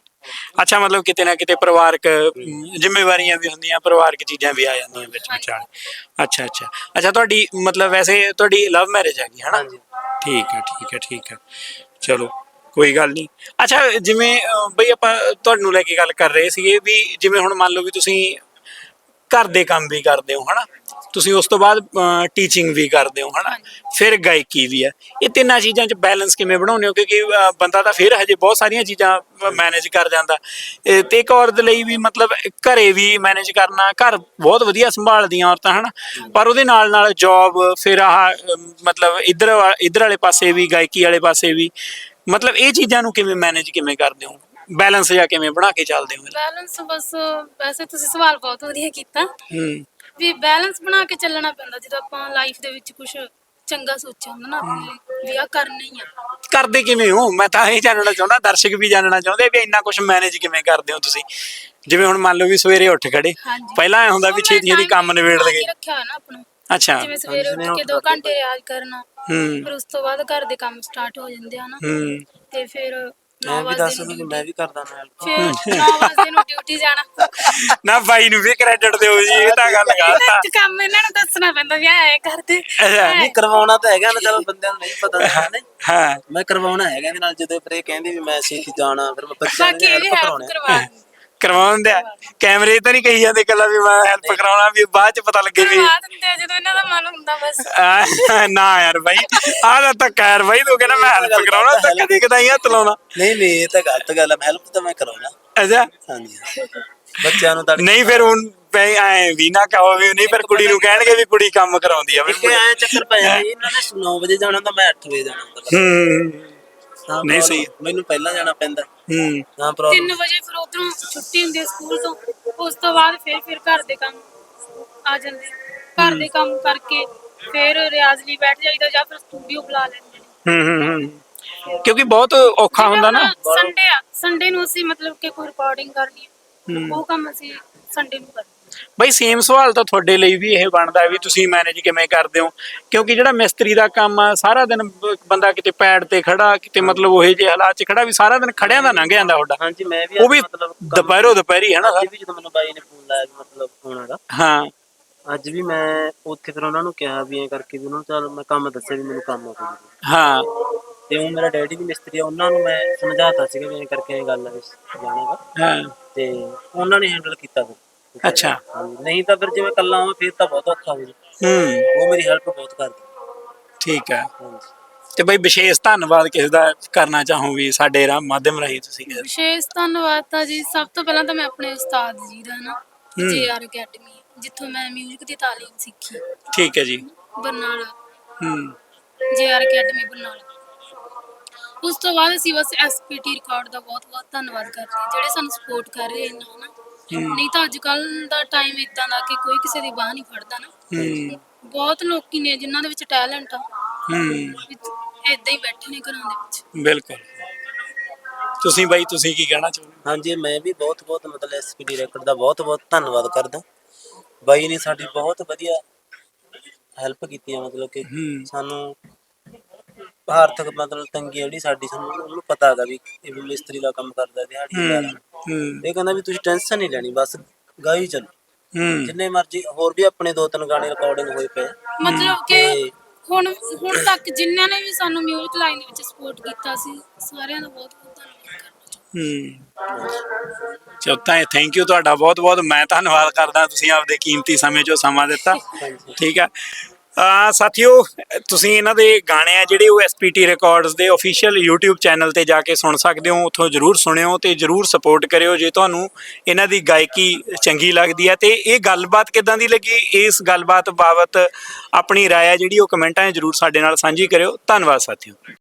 ਅੱਛਾ ਮਤਲਬ ਕਿਤੇ ਨਾ ਕਿਤੇ ਪਰਿਵਾਰਕ ਅਮ, ਜ਼ਿੰਮੇਵਾਰੀਆਂ ਵੀ ਹੁੰਦੀਆਂ ਪਰਿਵਾਰਕ ਚੀਜ਼ਾਂ ਵੀ ਆ ਜਾਂਦੀਆਂ ਵਿੱਚ ਵਿਚਾਲੇ ਅੱਛਾ ਅੱਛਾ। ਅੱਛਾ ਤੁਹਾਡੀ ਮਤਲਬ ਵੈਸੇ ਤੁਹਾਡੀ ਲਵ ਮੈਰਿਜ ਹੈਗੀ ਹਨਾ? ਹਾਂਜੀ। ਠੀਕ ਹੈ ਠੀਕ ਹੈ ਠੀਕ ਹੈ। ਚਲੋ ਕੋਈ ਗੱਲ ਨਹੀਂ। ਅੱਛਾ ਜਿਵੇਂ ਬਈ ਆਪਾਂ ਤੁਹਾਨੂੰ ਲੈ ਕੇ ਗੱਲ ਕਰ ਰਹੇ ਸੀਗੇ ਵੀ ਜਿਵੇਂ ਹੁਣ ਮੰਨ ਲਓ ਵੀ ਤੁਸੀਂ ਘਰ ਦੇ ਕੰਮ ਵੀ ਕਰਦੇ ਹੋ ਹਨਾ? ਤੁਸੀਂ ਉਸ ਤੋਂ ਬਾਅਦ ਟੀਚਿੰਗ ਵੀ ਕਰਦੇ ਹੋ ਹਨਾ? ਫਿਰ ਗਾਇਕੀ ਵੀ ਹੈ। ਇਹ ਤਿੰਨਾਂ ਚੀਜ਼ਾਂ 'ਚ ਬੈਲੈਂਸ ਕਿਵੇਂ ਬਣਾਉਂਦੇ ਹੋ? ਕਿਉਂਕਿ ਅਹ, ਬੰਦਾ ਤਾਂ ਫਿਰ ਹਜੇ ਬਹੁਤ ਸਾਰੀਆਂ ਚੀਜ਼ਾਂ ਮੈਨੇਜ ਕਰ ਜਾਂਦਾ। ਇਹ ਤੇ ਇੱਕ ਔਰਤ ਲਈ ਵੀ ਮਤਲਬ ਘਰੇ ਵੀ ਮੈਨੇਜ ਕਰਨਾ ਘਰ ਬਹੁਤ ਵਧੀਆ ਸੰਭਾਲਦੀਆਂ ਔਰਤਾਂ ਹਨਾ? ਪਰ ਉਹਦੇ ਨਾਲ ਨਾਲ ਜੌਬ ਫਿਰ ਆਹ ਅਮ, ਮਤਲਬ ਇਧਰ ਇਧਰ ਵਾਲੇ ਪਾਸੇ ਵੀ ਗਾਇਕੀ ਵਾਲੇ ਪਾਸੇ ਵੀ। ਮਤਲਬ ਇਹ ਚੀਜ਼ਾਂ ਨੂੰ ਕਿਵੇਂ ਮੈਨੇਜ ਕਿਵੇਂ ਕਰਦੇ ਹੋ? ਬੈਲੈਂਸ ਜਾਂ ਕਿਵੇਂ ਬਣਾ ਕੇ ਚੱਲਦੇ ਹੋ? ਬੈਲੈਂਸ ਬਸ ਵੈਸੇ ਤੁਸੀਂ ਸਵਾਲ ਬਹੁਤ ਵਧੀਆ ਕੀਤਾ। ਹੂੰ। ਵੀ ਬੈਲੈਂਸ ਬਣਾ ਕੇ ਚੱਲਣਾ ਪੈਂਦਾ ਜਦੋਂ ਆਪਾਂ ਲਾਈਫ ਦੇ ਵਿੱਚ ਕੁਝ ਚੰਗਾ ਸੋਚਿਆ ਹੁੰਦਾ ਨਾ ਆਪਣੇ ਲਈ ਵੀ ਆਹ ਕਰਨਾ ਹੀ ਆ। ਕਰਦੇ ਕਿਵੇਂ ਹੋ? ਮੈਂ ਤਾਂ ਇਹ ਜਾਣਨਾ ਚਾਹੁੰਦਾ ਦਰਸ਼ਕ ਵੀ ਜਾਣਨਾ ਚਾਹੁੰਦੇ ਵੀ ਇੰਨਾ ਕੁਝ ਮੈਨੇਜ ਕਿਵੇਂ ਕਰਦੇ ਹੋ ਤੁਸੀਂ? ਜਿਵੇਂ ਹੁਣ ਮੰਨ ਲਓ ਵੀ ਸਵੇਰੇ ਉੱਠ ਖੜੇ ਹਾਂਜੀ। ਪਹਿਲਾਂ ਐ ਹੁੰਦਾ ਵੀ ਉਹ ਮੈਂ ਛੇਤੀ ਛੇਤੀ ਕੰਮ ਨਿਬੇੜ ਲਗੇ ਰੱਖਿਆ ਹੋਇਆ ਨਾ ਆਪਣਾ। ਅੱਛਾ। ਜਿਵੇਂ ਸਵੇਰੇ ਉੱਠ ਕੇ 2 ਘੰਟੇ ਰਿਆਜ਼ ਕਰਨਾ ਹੂੰ। ਫਿਰ ਉਸ ਤੋਂ ਬਾਅਦ ਘਰ ਦੇ ਕੰਮ ਸਟਾਰਟ ਹੋ ਜਾਂਦੇ ਆ ਨਾ। ਹੂੰ। ਤੇ ਫਿਰ 9 ਮੈਂ ਵੀ ਦੱਸ ਨੂੰ ਦੂੰ ਮੈਂ ਵੀ ਕਰਦਾ ਨਾਲ ਫਿਰ 9 ਵਜੇ ਨੂੰ ਡਿਊਟੀ ਜਾਣਾ। ਨਾ ਬਾਈ ਨੂੰ ਵੀ ਕ੍ਰੈਡਿਟ ਦਿਓ ਜੀ ਇਹ ਤਾਂ ਗੱਲ ਕਰਤਾ ਇੱਕ ਕੰਮ ਇਹਨਾਂ ਨੂੰ ਦੱਸਣਾ ਪੈਂਦਾ ਵੀ ਐ ਕਰਦੇ। ਅੱਛਾ। ਨਹੀਂ ਕਰਵਾਉਣਾ ਤਾਂ ਹੈਗਾ ਨਾ ਚਲੋ ਬੰਦਿਆਂ ਨੂੰ ਨਹੀਂ ਪਤਾ ਹਾਂ ਮੈਂ ਕਰਵਾਉਣਾ ਹੈਗਾ ਇਹਦੇ ਨਾਲ ਜਦੋਂ ਫਿਰ ਇਹ ਕਹਿੰਦੇ ਵੀ ਮੈਂ ਛੇਤੀ ਜਾਣਾ ਫਿਰ ਮੈਂ ਬੱਚਿਆਂ ਬਾਕੀ ਨੂੰ ਇਹ ਕਰਵਾਉਂਦੇ ਆ ਕੈਮਰੇ ਤਾਂ ਨਹੀਂ ਕਹੀ ਜਾਂਦੇ ਕੱਲਾ ਵੀ ਮੈਂ ਹੈਲਪ ਕਰਾਉਣਾ ਵੀ ਬਾਅਦ ਚ ਪਤਾ ਲੱਗੇ ਵੀ। ਕਰਵਾ ਦਿੰਦੇ ਆ ਜਦੋਂ ਇਹਨਾਂ ਦਾ ਮਨ ਹੁੰਦਾ ਬਸ। ਆਹ, ਨਾ ਯਾਰ ਬਾਈ ਆਹ ਤਾਂ ਧੱਕਾ ਯਾਰ ਬਾਈ ਤੂੰ ਕਹਿੰਦਾ ਮੈਂ ਹੈਲਪ ਕਰਾਉਣਾ ਤਾਂ ਕਦੀ ਕਦਾਈ ਹੱਥ ਲਾਉਣਾ। ਨਹੀਂ ਨਹੀਂ ਇਹ ਤਾਂ ਗਲਤ ਗੱਲ ਹੈ ਹੈਲਪ ਤਾਂ ਮੈਂ ਕਰਾਉਣਾ। ਅੱਛਾ। ਹਾਂਜੀ ਬੱਚਿਆਂ ਨੂੰ ਤਾਂ ਨਹੀਂ ਫਿਰ ਹੁਣ ਪਈ ਐ ਵੀ ਨਾ ਕਹੋ ਵੀ ਨਹੀਂ ਫਿਰ ਕੁੜੀ ਨੂੰ ਕਹਿਣਗੇ ਵੀ ਕੁੜੀ ਕੰਮ ਕਰਾਉਂਦੀ ਆ। ਵੀ ਐ ਚੱਕਰ ਪੈ ਜਾਂਦਾ ਜੀ, ਇਹਨਾਂ ਨੇ 9 ਵਜੇ ਜਾਣਾ ਤਾਂ ਮੈਂ 8 ਵਜੇ ਜਾਣਾ ਹੁੰਦਾ। ਹੂੰ। ਨਹੀਂ ਸਹੀ। ਮੈਨੂੰ ਪਹਿਲਾਂ ਜਾਣਾ ਪੈਂਦਾ। ਹੂੰ। ਨਾ ਪ੍ਰੋਬਲਮ 3 ਵਜੇ ਫਿਰ ਉਧਰੋਂ ਛੁੱਟੀ ਹੁੰਦੀ ਹੈ ਸਕੂਲ ਤੋਂ। ਉਸ ਤੋਂ ਬਾਅਦ ਫਿਰ ਫਿਰ ਘਰ ਦੇ ਕੰਮ ਆ ਜਾਂਦੇ। ਆ। ਘਰ ਦੇ ਕੰਮ ਕਰਕੇ ਫਿਰ ਰਿਆਜ਼ ਲਈ ਬੈਠ ਜਾਈਦਾ ਜਾਂ ਫਿਰ ਸਟੂਡੀਓ ਬੁਲਾ ਲੈਂਦੇ ਨੇ। ਹੂੰ ਹੂੰ ਹੂੰ। ਕਿਉਂਕਿ ਬਹੁਤ ਔਖਾ ਹੁੰਦਾ ਨਾ। ਸੰਡੇ ਆ। ਸੰਡੇ ਨੂੰ ਅਸੀਂ ਮਤਲਬ ਕਿ ਕੋਈ ਰਿਕਾਰਡਿੰਗ ਕਰਨੀ ਹੈ ਹੂੰ। ਉਹ ਕੰਮ ਅਸੀਂ ਸੰਡੇ ਨੂੰ ਕਰਦੇ। ਬਈ ਸੇਮ ਸਵਾਲ ਤਾਂ ਤੁਹਾਡੇ ਲਈ ਵੀ ਇਹ ਬਣਦਾ ਵੀ ਤੁਸੀਂ ਮੈਨੇਜ ਕਿਵੇਂ ਕਰਦੇ ਹੋ? ਕਿਉਂਕਿ ਜਿਹੜਾ ਮਿਸਤਰੀ ਦਾ ਕੰਮ ਆ ਸਾਰਾ ਦਿਨ ਬ- ਬੰਦਾ ਕਿਤੇ ਪੈੜ ਤੇ ਖੜਾ ਕਿਤੇ ਮਤਲਬ ਉਹੇ ਜਿਹੇ ਹਾਲਾਤ 'ਚ ਖੜਾ ਵੀ ਸਾਰਾ ਦਿਨ ਖੜਿਆਂ ਦਾ ਲੰਘ ਜਾਂਦਾ ਤੁਹਾਡਾ। ਹਾਂਜੀ ਮੈਂ ਵੀ ਉਹ ਅੱਜ ਵੀ ਮਤਲਬ ਕੰਮ- ਦੁਪਹਿਰੋਂ ਦੁਪਹਿਰੀ ਹੈ ਨਾ ਅੱਜ ਵੀ ਜਦੋਂ ਮੈਨੂੰ ਬਾਈ ਨੇ ਫੋਨ ਲਾਇਆ ਵੀ ਮਤਲਬ ਫੋਨ ਆਗਾ ਹਾਂ। ਅੱਜ ਵੀ ਮੈਂ ਉੱਥੇ ਫਿਰ ਉਹਨਾਂ ਨੂੰ ਕਿਹਾ ਵੀ ਐਂ ਕਰਕੇ ਵੀ ਉਹਨਾਂ ਨੂੰ ਚੱਲ ਮੈਂ ਕੰਮ ਦੱਸਿਆ ਵੀ ਮੈਨੂੰ ਕੰਮ ਆ ਕੋਈ ਹਾਂ। ਤੇ ਉਹ ਮੇਰਾ ਡੈਡੀ ਵੀ ਮਿਸਤਰੀ ਆ ਉਹਨਾਂ ਨੂੰ ਮੈਂ ਸਮਝਾਤਾ ਸੀਗਾ ਵੀ ਐਂ ਕਰਕੇ ਐਂ ਗੱਲ ਆ ਵੀ ਜਾਣਾਗਾ ਹਾਂ। ਤੇ ਉਹਨਾਂ ਨੇ ਹੈਂਡਲ ਕੀਤਾ ਫਿਰ। ਅੱਛਾ। ਨਹੀਂ ਤਾਂ ਫਿਰ ਜਿਵੇਂ ਕੱਲਾ ਆਵਾਂ ਫਿਰ ਤਾਂ ਬਹੁਤ ਔਖਾ ਹੋ ਜੀ ਹੂੰ। ਉਹ ਮੇਰੀ ਹੈਲਪ ਬਹੁਤ ਕਰਦੀ। ਠੀਕ ਹੈ। ਹਾਂਜੀ। ਤੇ ਬਈ ਵਿਸ਼ੇਸ਼ ਧੰਨਵਾਦ ਕਿਸ ਦਾ ਕਰਨਾ ਚਾਹੂੰ ਵੀ ਸਾਡੇ ਰਾ ਮਾਧਿਅਮ ਰਾਹੀਂ ਤੁਸੀਂ ਵਿਸ਼ੇਸ਼ ਧੰਨਵਾਦ ਤਾਂ ਜੀ ਸਭ ਤੋਂ ਪਹਿਲਾਂ ਤਾਂ ਮੈਂ ਆਪਣੇ ਉਸਤਾਦ ਜੀ ਦਾ ਨਾ ਹੂੰ। ਜੀਆਰ ਅਕੈਡਮੀ ਜਿੱਥੋਂ ਮੈਂ ਮਿਊਜ਼ਿਕ ਦੀ ਤਾਲੀਮ ਸਿੱਖੀ। ਠੀਕ ਹੈ ਜੀ। ਬਰਨਾਲਾ। ਹੂੰ। GR academy Barnala. ਉਸ ਤੋਂ ਬਾਅਦ ਅਸੀਂ ਬਸ ਐਸਪੀਟੀ ਰਿਕਾਰਡ ਦਾ ਬਹੁਤ ਬਹੁਤ ਧੰਨਵਾਦ ਕਰਦੇ ਹਾਂ ਜਿਹੜੇ ਸਾਨੂੰ ਸਪੋਰਟ ਕਰ ਰਹੇ ਨੇ ਨਾ ਨਹੀਂ ਤਾਂ ਅੱਜ ਕੱਲ ਦਾ ਟਾਈਮ ਇਦਾਂ ਦਾ ਕਿ ਕੋਈ ਕਿਸੇ ਦੀ ਬਾਹ ਨਹੀਂ ਫੜਦਾ ਨਾ। ਹੂੰ। ਬਹੁਤ ਲੋਕੀ ਨੇ ਜਿਨ੍ਹਾਂ ਦੇ ਵਿੱਚ ਟੈਲੈਂਟ ਆ। ਹੂੰ। ਇਦਾਂ ਹੀ ਬੈਠੇ ਨੇ ਘਰਾਂ ਦੇ ਵਿੱਚ। ਬਿਲਕੁਲ। ਤੁਸੀਂ ਬਾਈ ਤੁਸੀਂ ਕੀ ਕਹਿਣਾ ਚਾਹੁੰਦੇ ਹੋ? ਹਾਂਜੀ ਮੈਂ ਵੀ ਬਹੁਤ ਬਹੁਤ ਮਤਲਬ ਐਸਪੀਡੀ ਰੈਕੋਰਡ ਦਾ ਬਹੁਤ ਬਹੁਤ ਧੰਨਵਾਦ ਕਰਦਾ। ਬਾਈ ਨੇ ਸਾਡੀ ਬਹੁਤ ਵਧੀਆ ਹੈਲਪ ਕੀਤੀ ਹੈ ਮਤਲਬ ਕਿ ਹੂੰ। ਸਾਨੂੰ ਆਰਥਿਕ ਮਤਲਬ ਤੰਗੀ ਜਿਹੜੀ ਸਾਡੀ ਸਾਨੂੰ ਉਹਨੂੰ ਪਤਾ ਹੈਗਾ ਵੀ ਇਹ ਮਿਸਤਰੀ ਦਾ ਕੰਮ ਕਰਦਾ ਦਿਹਾੜੀ ਦਾ ਹੂੰ। ਇਹ ਕਹਿੰਦਾ ਵੀ ਤੁਸੀਂ ਟੈਨਸ਼ਨ ਨਹੀਂ ਲੈਣੀ ਬਸ ਗਾਈ ਚੱਲੋ। ਹੂੰ। ਜਿੰਨੇ ਮਰਜ਼ੀ ਹੋਰ ਵੀ ਆਪਣੇ ਦੋ ਤਿੰਨ ਗਾਣੇ ਰਿਕਾਰਡਿੰਗ ਹੋਏ ਪਏ। ਮਤਲਬ ਕਿ ਹੁਣ ਹੁਣ ਤੱਕ ਜਿਨ੍ਹਾਂ ਨੇ ਵੀ ਸਾਨੂੰ ਮਿਊਜ਼ਿਕ ਲਾਈਨ ਦੇ ਵਿੱਚ ਸਪੋਰਟ ਕੀਤਾ ਸੀ ਸਾਰਿਆਂ ਦਾ ਬਹੁਤ ਬਹੁਤ ਧੰਨਵਾਦ ਕਰਨਾ ਚਾਹੁੰਦੀ। ਹੂੰ। ਚਲੋ ਤਾਂ ਥੈਂਕ ਯੂ ਤੁਹਾਡਾ ਬਹੁਤ ਬਹੁਤ। ਮੈਂ ਧੰਨਵਾਦ ਕਰਦਾ ਤੁਸੀਂ ਆਪਦੇ ਕੀਮਤੀ ਸਮੇਂ ਚੋਂ ਸਮਾਂ ਦਿੱਤਾ। ਠੀਕ ਹੈ। ਆ ਸਾਥੀਓ, ਤੁਸੀਂ ਇਹਨਾਂ ਦੇ ਗਾਣੇ ਆ ਜਿਹੜੇ ਉਹ ਐਸਪੀਟੀ ਰਿਕਾਰਡਸ ਦੇ ਅਫੀਸ਼ੀਅਲ YouTube ਚੈਨਲ ਤੇ ਜਾ ਕੇ ਸੁਣ ਸਕਦੇ ਹੋ, ਉੱਥੋਂ ਜਰੂਰ ਸੁਣਿਓ ਤੇ ਜਰੂਰ ਸਪੋਰਟ ਕਰਿਓ ਜੇ ਤੁਹਾਨੂੰ ਇਹਨਾਂ ਦੀ ਗਾਇਕੀ ਚੰਗੀ ਲੱਗਦੀ ਹੈ। ਤੇ ਇਹ ਗੱਲਬਾਤ ਕਿਦਾਂ ਦੀ ਲੱਗੀ? ਇਸ ਗੱਲਬਾਤ ਬਾਬਤ ਆਪਣੀ ਰਾਏ ਆ ਜਿਹੜੀ ਉਹ ਕਮੈਂਟਾਂ 'ਚ ਜਰੂਰ ਸਾਡੇ ਨਾਲ ਸਾਂਝੀ ਕਰਿਓ। ਧੰਨਵਾਦ ਸਾਥੀਓ।